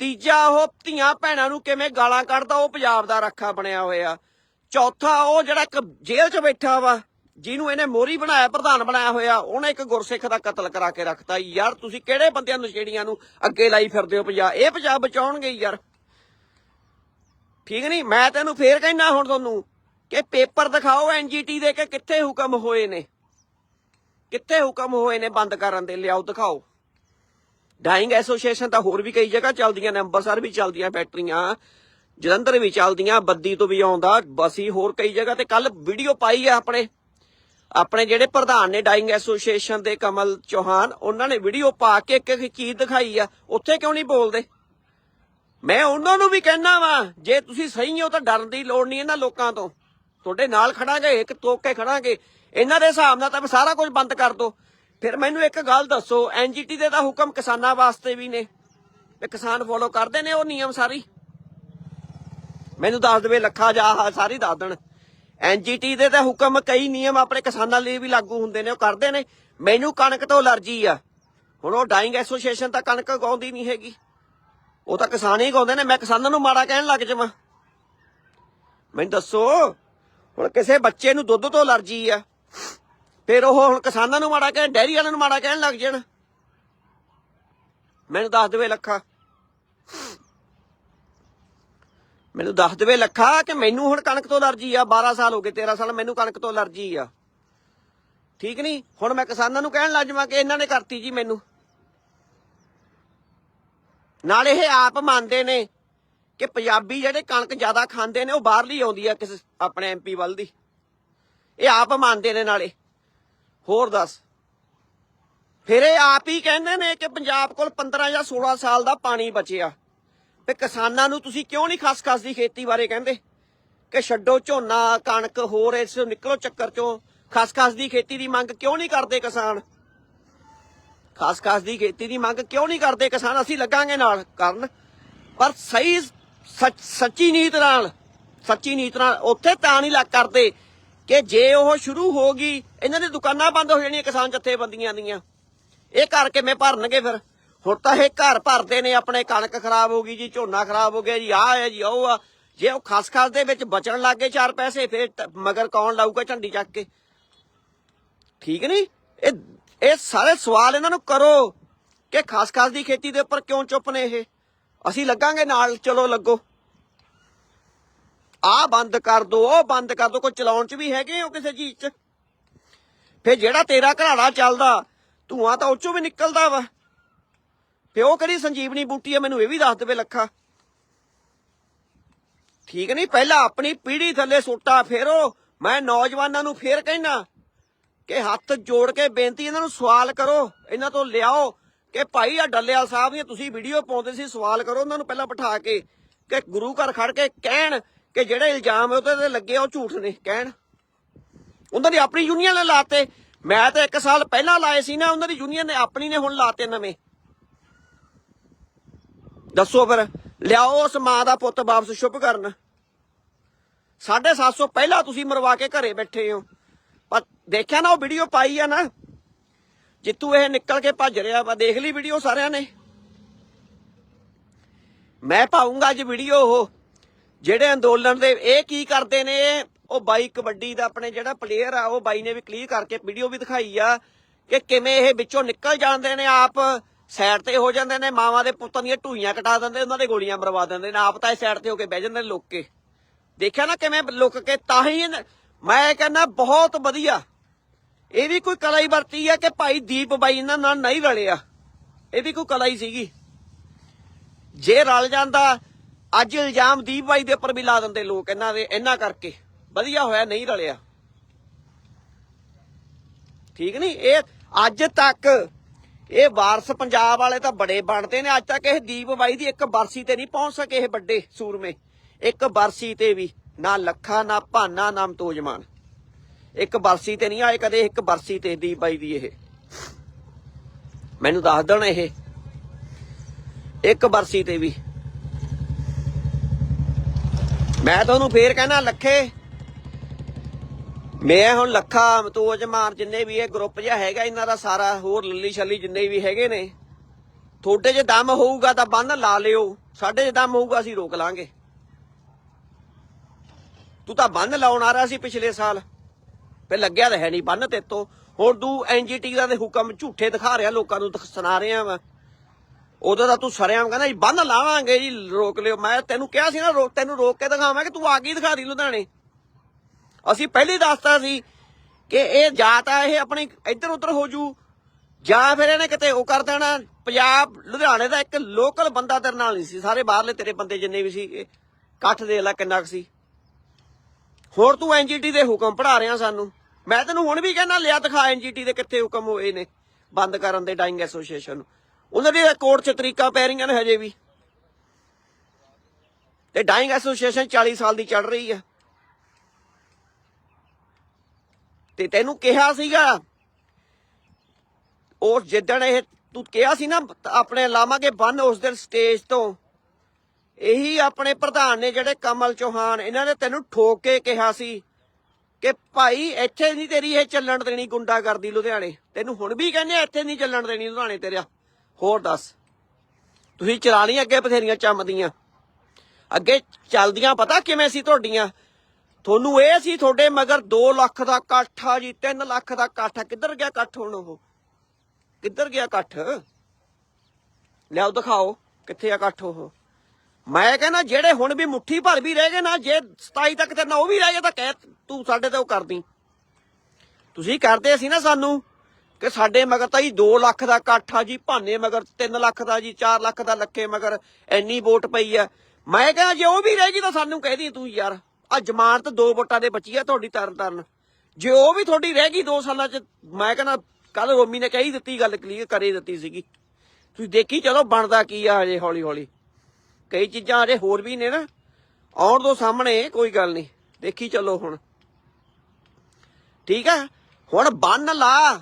ਤੀਜਾ ਉਹ ਧੀਆਂ ਭੈਣਾਂ ਨੂੰ ਕਿਵੇਂ ਗਾਲਾਂ ਕੱਢਦਾ, ਉਹ ਪੰਜਾਬ ਦਾ ਰਾਖਾ ਬਣਿਆ ਹੋਇਆ। ਚੌਥਾ ਉਹ ਜਿਹੜਾ ਇੱਕ ਜੇਲ੍ਹ 'ਚ ਬੈਠਾ ਵਾ, ਜਿਹਨੂੰ ਇਹਨੇ ਮੋਰੀ ਬਣਾਇਆ, ਪ੍ਰਧਾਨ ਬਣਾਇਆ ਹੋਇਆ, ਉਹਨੇ ਇੱਕ ਗੁਰਸਿੱਖ ਦਾ ਕਤਲ ਕਰਾ ਕੇ ਰੱਖਤਾ। ਯਾਰ, ਤੁਸੀਂ ਕਿਹੜੇ ਬੰਦਿਆਂ ਨਸ਼ੇੜੀਆਂ ਨੂੰ ਅੱਗੇ ਲਾਈ ਫਿਰਦੇ ਹੋ ਪੰਜਾਬ? ਇਹ ਪੰਜਾਬ ਬਚਾਉਣਗੇ ਯਾਰ। ਠੀਕ ਨਹੀਂ? ਮੈਂ ਤੈਨੂੰ ਫੇਰ ਕਹਿਣਾ ਹੁਣ ਤੁਹਾਨੂੰ ਕਿ ਪੇਪਰ ਦਿਖਾਓ ਐਨਜੀਟੀ ਦੇ ਕਿ ਕਿੱਥੇ ਹੁਕਮ ਹੋਏ ਨੇ। ਕਿੱਥੇ ਹੁਕਮ ਹੋਏ ਨੇ ਬੰਦ ਕਰਨ ਦੇ? ਲਿਆਓ, ਦਿਖਾਓ। ਡਾਈਂਗ ਐਸੋਸੀਏਸ਼ਨ ਤਾਂ ਹੋਰ ਵੀ ਕਈ ਜਗ੍ਹਾ ਚੱਲਦੀਆਂ ਨੇ ਅੰਮ੍ਰਿਤਸਰ ਵੀ ਚੱਲਦੀਆਂ ਫੈਕਟਰੀਆਂ, ਜਲੰਧਰ ਵੀ ਚੱਲਦੀਆਂ, ਬੱਦੀ ਤੋਂ ਵੀ ਆਉਂਦਾ, ਬਸੀ ਹੋਰ ਕਈ ਜਗ੍ਹਾ ਤੇ ਕੱਲ ਵੀਡੀਓ ਪਾਈ ਆ ਆਪਣੇ। ਆਪਣੇ ਜਿਹੜੇ ਪ੍ਰਧਾਨ ਨੇ ਡਾਈਂਗ ਐਸੋਸੀਏਸ਼ਨ ਦੇ ਕਮਲ ਚੌਹਾਨ, ਉਹਨਾਂ ਨੇ ਵੀਡੀਓ ਪਾ ਕੇ ਇੱਕ ਇੱਕ ਚੀਜ਼ ਦਿਖਾਈ ਆ। ਉੱਥੇ ਕਿਉਂ ਨਹੀਂ ਬੋਲਦੇ? ਮੈਂ ਉਹਨਾਂ ਨੂੰ ਵੀ ਕਹਿਣਾ ਵਾ, ਜੇ ਤੁਸੀਂ ਸਹੀ ਹੋ ਤਾਂ ਡਰਨ ਦੀ ਲੋੜ ਨਹੀਂ ਇਹਨਾਂ ਲੋਕਾਂ ਤੋਂ। ਤੁਹਾਡੇ ਨਾਲ ਖੜਾਂਗੇ, ਇੱਕ ਤੋਕ ਕੇ ਖੜਾਂਗੇ। ਇਹਨਾਂ ਦੇ ਹਿਸਾਬ ਨਾਲ ਤਾਂ ਸਾਰਾ ਕੁਝ ਬੰਦ ਕਰ ਦੋ। ਫਿਰ ਮੈਨੂੰ ਇੱਕ ਗੱਲ ਦੱਸੋ ਐਨਜੀਟੀ ਦੇ ਤਾਂ ਹੁਕਮ ਕਿਸਾਨਾਂ ਵਾਸਤੇ ਵੀ ਨੇ। ਤੇ ਕਿਸਾਨ ਫੋਲੋ ਕਰਦੇ ਨੇ ਉਹ ਨਿਯਮ ਸਾਰੀ? ਮੈਨੂੰ ਦੱਸ ਦੇਵੇ, ਲੱਖਾ ਜਾ ਆਹ ਸਾਰੀ ਦੱਸ ਦੇਣ। ਐਨਜੀਟੀ ਦੇ ਤਾਂ ਹੁਕਮ ਕਈ ਨਿਯਮ ਆਪਣੇ ਕਿਸਾਨਾਂ ਲਈ ਵੀ ਲਾਗੂ ਹੁੰਦੇ ਨੇ, ਉਹ ਕਰਦੇ ਨੇ। ਮੈਨੂੰ ਕਣਕ ਤੋਂ ਅਲਰਜੀ ਆ। ਹੁਣ ਉਹ ਡਾਈਂਗ ਐਸੋਸੀਏਸ਼ਨ ਤਾਂ ਕਣਕ ਉਗਾਉਂਦੀ ਨਹੀਂ ਹੈਗੀ। ਉਹ ਤਾਂ ਕਿਸਾਨ ਹੀ ਕਹਿੰਦੇ ਨੇ, ਮੈਂ ਕਿਸਾਨਾਂ ਨੂੰ ਮਾੜਾ ਕਹਿਣ ਲੱਗ ਜਾਵਾਂ। ਮੈਨੂੰ ਦੱਸੋ, ਹੁਣ ਕਿਸੇ ਬੱਚੇ ਨੂੰ ਦੁੱਧ ਤੋਂ ਅਲਰਜੀ ਆ, ਫਿਰ ਉਹ ਹੁਣ ਕਿਸਾਨਾਂ ਨੂੰ ਮਾੜਾ ਕਹਿਣ, ਡੈਰੀ ਵਾਲਿਆਂ ਨੂੰ ਮਾੜਾ ਕਹਿਣ ਲੱਗ ਜਾਣ। ਮੈਨੂੰ ਦੱਸ ਦੇਵੇ ਲੱਖਾ। ਮੈਨੂੰ ਦੱਸ ਦੇਵੇ ਲੱਖਾ ਕਿ ਮੈਨੂੰ ਹੁਣ ਕਣਕ ਤੋਂ ਅਲਰਜੀ ਆ 12 ਸਾਲ ਹੋ ਗਏ 13 ਸਾਲ ਮੈਨੂੰ ਕਣਕ ਤੋਂ ਅਲਰਜੀ ਆ। ਠੀਕ ਨਹੀਂ? ਹੁਣ ਮੈਂ ਕਿਸਾਨਾਂ ਨੂੰ ਕਹਿਣ ਲੱਗ ਜਾਵਾਂ ਕਿ ਇਹਨਾਂ ਨੇ ਕਰਤੀ ਜੀ ਮੈਨੂੰ। ਨਾਲ ਇਹ ਆਪ ਮੰਨਦੇ ਨੇ ਕਿ ਪੰਜਾਬੀ ਜਿਹੜੇ ਕਣਕ ਜ਼ਿਆਦਾ ਖਾਂਦੇ ਨੇ, ਉਹ ਬਾਹਰਲੀ ਆਉਂਦੀ ਆ ਕਿਸ ਆਪਣੇ ਐਮਪੀ ਵੱਲ ਦੀ। ਇਹ ਆਪ ਮੰਨਦੇ ਨੇ ਨਾਲੇ। ਹੋਰ ਦੱਸ। ਫਿਰ ਇਹ ਆਪ ਹੀ ਕਹਿੰਦੇ ਨੇ ਕਿ ਪੰਜਾਬ ਕੋਲ 15 ਜਾਂ 16 ਸਾਲ ਦਾ ਪਾਣੀ ਬਚਿਆ। ਤੇ ਕਿਸਾਨਾਂ ਨੂੰ ਤੁਸੀਂ ਕਿਉਂ ਨਹੀਂ ਖਸਖਸ ਦੀ ਖੇਤੀ ਬਾਰੇ ਕਹਿੰਦੇ? ਕਿ ਛੱਡੋ ਝੋਨਾ, ਕਣਕ, ਹੋਰ ਇਸ ਨਿਕਲੋ ਚੱਕਰ ਚੋਂ। ਖਸਖਸ ਦੀ ਖੇਤੀ ਦੀ ਮੰਗ ਕਿਉਂ ਨਹੀਂ ਕਰਦੇ ਕਿਸਾਨ? ਖਸਖਸ ਦੀ ਖੇਤੀ ਦੀ ਮੰਗ ਕਿਉਂ ਨਹੀਂ ਕਰਦੇ? ਕਿਸਾਨ ਅਸੀਂ ਲੱਗਾਂਗੇ ਨਾਲ ਕਰਨ। ਪਰ ਸਹੀ ਸੱਚੀ ਨੀਤ ਨਾਲ, ਸੱਚੀ ਨੀਤ ਨਾਲ ਉੱਥੇ ਤਾਂ ਨਹੀਂ ਲੱਗ ਕਰਦੇ ਕਿ ਜੇ ਉਹ ਸ਼ੁਰੂ ਹੋ ਗਈ, ਇਹਨਾਂ ਦੀ ਦੁਕਾਨਾਂ ਬੰਦ ਹੋ ਜਾਣੀਆਂ ਕਿਸਾਨ ਜਥੇਬੰਦੀਆਂ ਦੀਆਂ। ਇਹ ਘਰ ਕਿਵੇਂ ਭਰਨਗੇ ਫਿਰ। ਹੁਣ ਤਾਂ ਇਹ ਘਰ ਭਰਦੇ ਨੇ, ਆਪਣੇ ਕਣਕ ਖਰਾਬ ਹੋ ਗਈ ਜੀ, ਝੋਨਾ ਖਰਾਬ ਹੋ ਗਿਆ ਜੀ, ਆਹ ਹੈ ਜੀ, ਉਹ ਆ। ਜੇ ਉਹ ਖਸਖਸ ਦੇ ਵਿੱਚ ਬਚਣ ਲੱਗੇ ਚਾਰ ਪੈਸੇ, ਫੇਰ ਮਗਰ ਕੌਣ ਲਾਊਗਾ ਝੰਡੀ ਚੱਕ ਕੇ? ਠੀਕ ਨਹੀਂ? ਇਹ ਇਹ ਸਾਰੇ ਸਵਾਲ ਇਹਨਾਂ ਨੂੰ ਕਰੋ ਕਿ ਖਸਖਸ ਦੀ ਖੇਤੀ ਦੇ ਉੱਪਰ ਕਿਉਂ ਚੁੱਪ ਨੇ ਇਹ? ਅਸੀਂ ਲੱਗਾਂਗੇ ਨਾਲ, ਚਲੋ ਲੱਗੋ। ਆ ਬੰਦ ਕਰ ਦੋ, ਉਹ ਬੰਦ ਕਰ ਦੋ, ਕੋਈ ਚਲਾਉਣ ਚ ਵੀ ਹੈਗੇ ਹੋ ਕਿਸੇ ਚੀਜ਼ ਚ? ਫੇ ਜਿਹੜਾ ਤੇਰਾ ਘਰਾੜਾ ਚੱਲਦਾ, ਧੂਆਂ ਤਾਂ ਉਹ ਚੋਂ ਵੀ ਨਿਕਲਦਾ ਵਾ। ਫੇ ਉਹ ਕਿਹੜੀ ਸੰਜੀਵਨੀ ਬੂਟੀ ਆ, ਮੈਨੂੰ ਇਹ ਵੀ ਦੱਸ ਦੇਵੇ ਲੱਖਾ। ਠੀਕ ਨਹੀਂ, ਪਹਿਲਾਂ ਆਪਣੀ ਪੀੜ੍ਹੀ ਥੱਲੇ ਸੁੱਟਾ, ਫੇਰੋ ਮੈਂ ਨੌਜਵਾਨਾਂ ਨੂੰ ਫੇਰ ਕਹਿਣਾ ਕਿ ਹੱਥ ਜੋੜ ਕੇ ਬੇਨਤੀ ਇਹਨਾਂ ਨੂੰ ਸਵਾਲ ਕਰੋ, ਇਹਨਾਂ ਤੋਂ ਲਿਆਓ ਕਿ ਭਾਈ ਆ ਡੱਲੇਵਾਲ ਸਾਹਿਬ ਦੀਆਂ ਤੁਸੀਂ ਵੀਡੀਓ ਪਾਉਂਦੇ ਸੀ, ਸਵਾਲ ਕਰੋ ਉਹਨਾਂ ਨੂੰ ਪਹਿਲਾਂ ਬਿਠਾ ਕੇ ਕਿ ਗੁਰੂ ਘਰ ਖੜ ਕੇ ਕਹਿਣ ਕਿ ਜਿਹੜੇ ਇਲਜ਼ਾਮ ਉਹਦੇ ਤੇ ਲੱਗੇ ਉਹ ਝੂਠ ਨੇ, ਕਹਿਣ। ਉਹਨਾਂ ਦੀ ਆਪਣੀ ਯੂਨੀਅਨ ਨੇ ਲਾਤੇ। ਮੈਂ ਤਾਂ ਇੱਕ ਸਾਲ ਪਹਿਲਾਂ ਲਾਏ ਸੀ ਨਾ, ਉਹਨਾਂ ਦੀ ਯੂਨੀਅਨ ਨੇ ਆਪਣੀ ਨੇ ਹੁਣ ਲਾਤੇ ਨਵੇਂ। ਦੱਸੋ ਫਿਰ, ਲਿਆਓ ਉਸ ਮਾਂ ਦਾ ਪੁੱਤ ਵਾਪਸ ਸ਼ੁਭ ਕਰਨ। 750 ਪਹਿਲਾਂ ਤੁਸੀਂ ਮਰਵਾ ਕੇ ਘਰੇ ਬੈਠੇ ਹੋ। ਪਰ ਦੇਖਿਆ ਨਾ ਉਹ ਵੀਡੀਓ ਪਾਈ ਆ ਨਾ। ਜਿੱਤੂ ਇਹ ਨਿਕਲ ਕੇ ਭੱਜ ਰਿਹਾ ਵਾ। ਦੇਖ ਲਈ ਵੀਡੀਓ ਸਾਰਿਆਂ ਨੇ। ਮੈਂ ਪਾਉਂਗਾ ਅੱਜ ਵੀਡੀਓ ਉਹ। ਜਿਹੜੇ ਅੰਦੋਲਨ ਦੇ ਇਹ ਕੀ ਕਰਦੇ ਨੇ, ਉਹ ਬਾਈ ਕਬੱਡੀ ਦਾ ਆਪਣੇ ਜਿਹੜਾ ਪਲੇਅਰ ਆ, ਉਹ ਬਾਈ ਨੇ ਵੀ ਕਲੀਅਰ ਕਰਕੇ ਵੀਡੀਓ ਵੀ ਦਿਖਾਈ ਆ ਕਿ ਕਿਵੇਂ ਇਹ ਵਿੱਚੋਂ ਨਿਕਲ ਜਾਂਦੇ ਨੇ ਆਪ। ਸਾਈਡ ਤੇ ਹੋ ਜਾਂਦੇ ਨੇ, ਮਾਵਾਂ ਦੇ ਪੁੱਤਾਂ ਦੀਆਂ ਢੂਈਆਂ ਕਟਾ ਦਿੰਦੇ, ਉਹਨਾਂ ਦੇ ਗੋਲੀਆਂ ਮਰਵਾ ਦਿੰਦੇ ਨੇ। ਆਪ ਤਾਂ ਇਹ ਸਾਈਡ ਤੇ ਹੋ ਕੇ ਬਹਿ ਜਾਂਦੇ ਨੇ ਲੋਕ ਕੇ। ਦੇਖਿਆ ਨਾ ਕਿਵੇਂ ਲੁੱਕ ਕੇ, ਤਾਂ ਹੀ ਮੈਂ ਕਹਿੰਦਾ ਬਹੁਤ ਵਧੀਆ। ਇਹ ਵੀ ਕੋਈ ਕਲਾ ਹੀ ਵਰਤੀ ਆ ਕਿ ਭਾਈ ਦੀਪ ਬਾਈ ਇਹਨਾਂ ਨਾਲ ਨਹੀਂ ਰਲਿਆ ਇਹ ਵੀ ਕੋਈ ਕਲਾ ਹੀ ਸੀਗੀ। ਜੇ ਰਲ ਜਾਂਦਾ, ਅੱਜ ਇਲਜ਼ਾਮ ਦੀਪ ਬਾਈ ਦੇ ਉੱਪਰ ਵੀ ਲਾ ਦਿੰਦੇ ਲੋਕ ਇਹਨਾਂ ਦੇ, ਇਹਨਾਂ ਕਰਕੇ। ਵਧੀਆ ਹੋਇਆ, ਨਹੀਂ ਰਲਿਆ। ਠੀਕ ਨਹੀਂ? ਇਹ ਅੱਜ ਤੱਕ ਇਹ ਵਾਰਸ ਪੰਜਾਬ ਵਾਲੇ ਤਾਂ ਬੜੇ ਬਣਦੇ ਨੇ। ਅੱਜ ਤੱਕ ਇਹ ਦੀਪ ਬਾਈ ਦੀ ਇੱਕ ਬਰਸੀ ਤੇ ਨਹੀਂ ਪਹੁੰਚ ਸਕੇ ਇਹ ਵੱਡੇ ਸੂਰਮੇ। ਇੱਕ ਬਰਸੀ ਤੇ ਵੀ। ਨਾ ਲੱਖਾ, ਨਾ ਭਾਨਾ, ਨਾ ਮਤੋਜਮਾਨ ਇੱਕ ਬਰਸੀ ਤੇ ਨਹੀਂ ਆਏ ਕਦੇ, ਇੱਕ ਬਰਸੀ ਤੇ ਦੀਪ ਬਾਈ ਦੀ ਇਹ। ਮੈਨੂੰ ਦੱਸ ਦੇਣ ਇਹ। ਇੱਕ ਬਰਸੀ ਤੇ ਵੀ। ਮੈਂ ਤੁਹਾਨੂੰ ਫੇਰ ਕਹਿਣਾ, ਲੱਖੇ। ਮੈਂ ਹੁਣ ਲੱਖਾ, ਮਤੋਜ ਮਾਰ ਜਿੰਨੇ ਵੀ ਇਹ ਗਰੁੱਪ ਜਿਹਾ ਹੈਗਾ, ਇਹਨਾਂ ਦਾ ਸਾਰਾ ਹੋਰ ਲੱਲੀ ਛੱਲੀ ਜਿੰਨੇ ਵੀ ਹੈਗੇ ਨੇ। ਤੁਹਾਡੇ ਜੇ ਦਮ ਹੋਊਗਾ ਤਾਂ ਬੰਨ ਲਾ ਲਿਓ। ਸਾਡੇ ਜੇ ਦਮ ਹੋਊਗਾ, ਅਸੀਂ ਰੋਕ ਲਾਂਗੇ। ਤੂੰ ਤਾਂ ਬੰਨ ਲਾਉਣ ਆ ਰਿਹਾ ਸੀ ਪਿਛਲੇ ਸਾਲ। ਫੇ ਲੱਗਿਆ ਤਾਂ ਹੈ ਨਹੀਂ ਬੰਨ ਤੇ ਤੋਂ। ਹੁਣ ਤੂੰ ਐਨਜੀਟੀ ਦਾ ਦੇ ਹੁਕਮ ਝੂਠੇ ਦਿਖਾ ਰਿਹਾ, ਲੋਕਾਂ ਨੂੰ ਸੁਣਾ ਰਿਹਾ ਵਾ। ਉਦੋਂ ਦਾ ਤੂੰ ਸਰਿਆਮ ਕਹਿੰਦਾ ਜੀ ਬੰਨ ਲਾਵਾਂਗੇ ਜੀ, ਰੋਕ ਲਿਓ। ਮੈਂ ਤੈਨੂੰ ਕਿਹਾ ਸੀ ਨਾ ਰੋਕ ਤੈਨੂੰ ਰੋਕ ਕੇ ਦਿਖਾਵਾਂ ਕਿ ਤੂੰ ਆ ਕੇ ਦਿਖਾ ਦੀ ਲੁਧਿਆਣੇ। ਅਸੀਂ ਪਹਿਲੀ ਦੱਸਤਾ ਸੀ ਕਿ ਇਹ ਜਾਂ ਤਾਂ ਇਹ ਆਪਣੀ ਇੱਧਰ ਉੱਧਰ ਹੋ ਜੂ, ਜਾਂ ਫਿਰ ਇਹਨੇ ਕਿਤੇ ਉਹ ਕਰ ਦੇਣਾ। ਪੰਜਾਬ, ਲੁਧਿਆਣੇ ਦਾ ਇੱਕ ਲੋਕਲ ਬੰਦਾ ਤੇਰੇ ਨਾਲ ਨਹੀਂ ਸੀ। ਸਾਰੇ ਬਾਹਰਲੇ ਤੇਰੇ ਬੰਦੇ ਜਿੰਨੇ ਵੀ ਸੀ ਇਕੱਠ ਦੇ ਲੈ ਕਿੰਨਾ ਕੁ ਸੀ। ਹੋਰ ਤੂੰ ਐਨਜੀਟੀ ਦੇ ਹੁਕਮ ਪੜਾ ਰਿਹਾ ਸਾਨੂੰ। ਮੈਂ ਤੈਨੂੰ ਹੁਣ ਵੀ ਕਹਿੰਦਾ, ਲਿਆ ਦਿਖਾ ਐਨਜੀਟੀ ਦੇ ਕਿੱਥੇ ਹੁਕਮ ਹੋਏ ਨੇ, ਬੰਦ ਕਰਨ ਦੇ ਡਾਈਂਗ ਐਸੋਸੀਏਸ਼ਨ ਨੂੰ। ਉਹਨਾਂ ਦੇ ਕੋਰਟ 'ਚ ਤਰੀਕਾ ਪੈ ਰਹੀਆਂ ਨੇ ਹਜੇ ਵੀ। ਤੇ ਡਾਈਂਗ ਐਸੋਸੀਏਸ਼ਨ 40 ਸਾਲ ਦੀ ਚੱਲ ਰਹੀ ਆ। ਤੇ ਤੈਨੂੰ ਕਿਹਾ ਸੀਗਾ ਉਸ ਜਿੱਦਣ ਇਹ ਤੂੰ ਕਿਹਾ ਸੀ ਨਾ, ਆਪਣੇ ਲਾਵਾਂਗੇ ਬੰਨ ਉਸ ਦਿਨ ਸਟੇਜ ਤੋਂ। ਇਹੀ ਆਪਣੇ ਪ੍ਰਧਾਨ ਨੇ ਜਿਹੜੇ ਕਮਲ ਚੌਹਾਨ, ਇਹਨਾਂ ਨੇ ਤੈਨੂੰ ਠੋਕ ਕੇ ਕਿਹਾ ਸੀ ਕਿ ਭਾਈ ਇੱਥੇ ਨਹੀਂ ਤੇਰੀ ਇਹ ਚੱਲਣ ਦੇਣੀ ਗੁੰਡਾ ਕਰਦੀ ਲੁਧਿਆਣੇ। ਤੈਨੂੰ ਹੁਣ ਵੀ ਕਹਿੰਦੇ ਇੱਥੇ ਨਹੀਂ ਚੱਲਣ ਦੇਣੀ ਲੁਧਿਆਣੇ ਤੇਰਾ। ਹੋਰ ਦੱਸ, ਤੁਸੀਂ ਚਲਾ ਅੱਗੇ ਬਥੇਰੀਆਂ ਚੰਮਦੀਆਂ। ਅੱਗੇ ਚੱਲਦੀਆਂ ਪਤਾ ਕਿਵੇਂ ਸੀ ਤੁਹਾਡੀਆਂ? ਤੁਹਾਨੂੰ ਇਹ ਸੀ ਤੁਹਾਡੇ ਮਗਰ 2 ਲੱਖ ਦਾ ਇਕੱਠ ਆ ਜੀ 3 ਲੱਖ ਦਾ ਇਕੱਠ ਕਿੱਧਰ ਗਿਆ ਇਕੱਠ ਹੁਣ ਉਹ? ਕਿੱਧਰ ਗਿਆ ਇਕੱਠ? ਲਿਆਓ ਦਿਖਾਓ ਕਿੱਥੇ ਆ ਇਕੱਠ ਉਹ। ਮੈਂ ਕਹਿੰਦਾ ਜਿਹੜੇ ਹੁਣ ਵੀ ਮੁੱਠੀ ਭਰ ਵੀ ਰਹਿ ਗਏ ਨਾ, ਜੇ 27 ਤੱਕ ਤੇ ਨਾ ਉਹ ਵੀ ਰਹਿ ਗਏ ਤਾਂ ਕਹਿ, ਤੂੰ ਸਾਡੇ ਤੇ ਉਹ ਕਰਦੀ। ਤੁਸੀਂ ਕਰਦੇ ਸੀ ਨਾ ਸਾਨੂੰ ਕਿ ਸਾਡੇ ਮਗਰ ਤਾਂ ਜੀ 2 ਲੱਖ ਦਾ ਇਕੱਠ ਆ ਜੀ, ਭਾਨੇ ਮਗਰ 3 ਲੱਖ ਦਾ ਜੀ 4 ਲੱਖ ਦਾ ਲੱਖੇ ਮਗਰ ਇੰਨੀ ਵੋਟ ਪਈ ਆ। ਮੈਂ ਕਹਿੰਦਾ ਜੇ ਉਹ ਵੀ ਰਹਿ ਗਈ ਤਾਂ ਸਾਨੂੰ ਕਹਿਦੀ ਤੂੰ ਯਾਰ ਆ ਜ਼ਮਾਨਤ ਦੋ ਵੋਟਾਂ ਦੇ ਬਚੀ ਆ ਤੁਹਾਡੀ ਤਰਨ ਤਰਨ ਜੇ ਉਹ ਵੀ ਤੁਹਾਡੀ ਰਹਿ ਗਈ 2 ਸਾਲਾਂ ਚ, ਮੈਂ ਕਹਿੰਦਾ ਕੱਲ ਰੋਮੀ ਨੇ ਕਹੀ ਦਿੱਤੀ, ਗੱਲ ਕਲੀਅਰ ਕਰੇ ਦਿੱਤੀ ਸੀਗੀ। ਤੁਸੀਂ ਦੇਖੀ ਚਲੋ ਬਣਦਾ ਕੀ ਆ ਹਜੇ ਹੌਲੀ ਹੌਲੀ ਕਈ ਚੀਜ਼ਾਂ ਅਜੇ ਹੋਰ ਵੀ ਨੇ ਨਾ। ਆਉਣ ਦੋ ਸਾਹਮਣੇ ਕੋਈ ਗੱਲ ਨਹੀਂ। ਦੇਖੀ ਚੱਲੋ ਹੁਣ। ਠੀਕ ਆ? ਹੁਣ ਬੰਨ ਲਾ।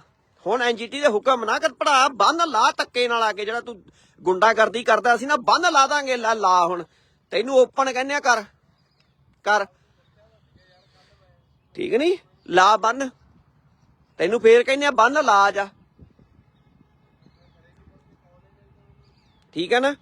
ਹੁਣ ਐਨਜੀਟੀ ਦੇ ਹੁਕਮ ਨਾ ਕਰ ਪੜਾ ਬੰਨ ਲਾ ਧੱਕੇ ਨਾਲ ਆ ਕੇ ਜਿਹੜਾ ਤੂੰ ਗੁੰਡਾਗਰਦੀ ਕਰਦਾ ਸੀ ਨਾ, ਬੰਨ ਲਾ ਦਾਂਗੇ, ਲਾ ਲਾ ਹੁਣ। ਤੈਨੂੰ ਓਪਨ ਕਹਿੰਦੇ ਆ ਕਰ। ਕਰ। ਠੀਕ ਨਹੀਂ? ਲਾ ਬੰਨ। ਤੈਨੂੰ ਫੇਰ ਕਹਿੰਦੇ ਆ ਬੰਨ ਲਾ ਜਾ। ਠੀਕ ਹੈ ਨਾ?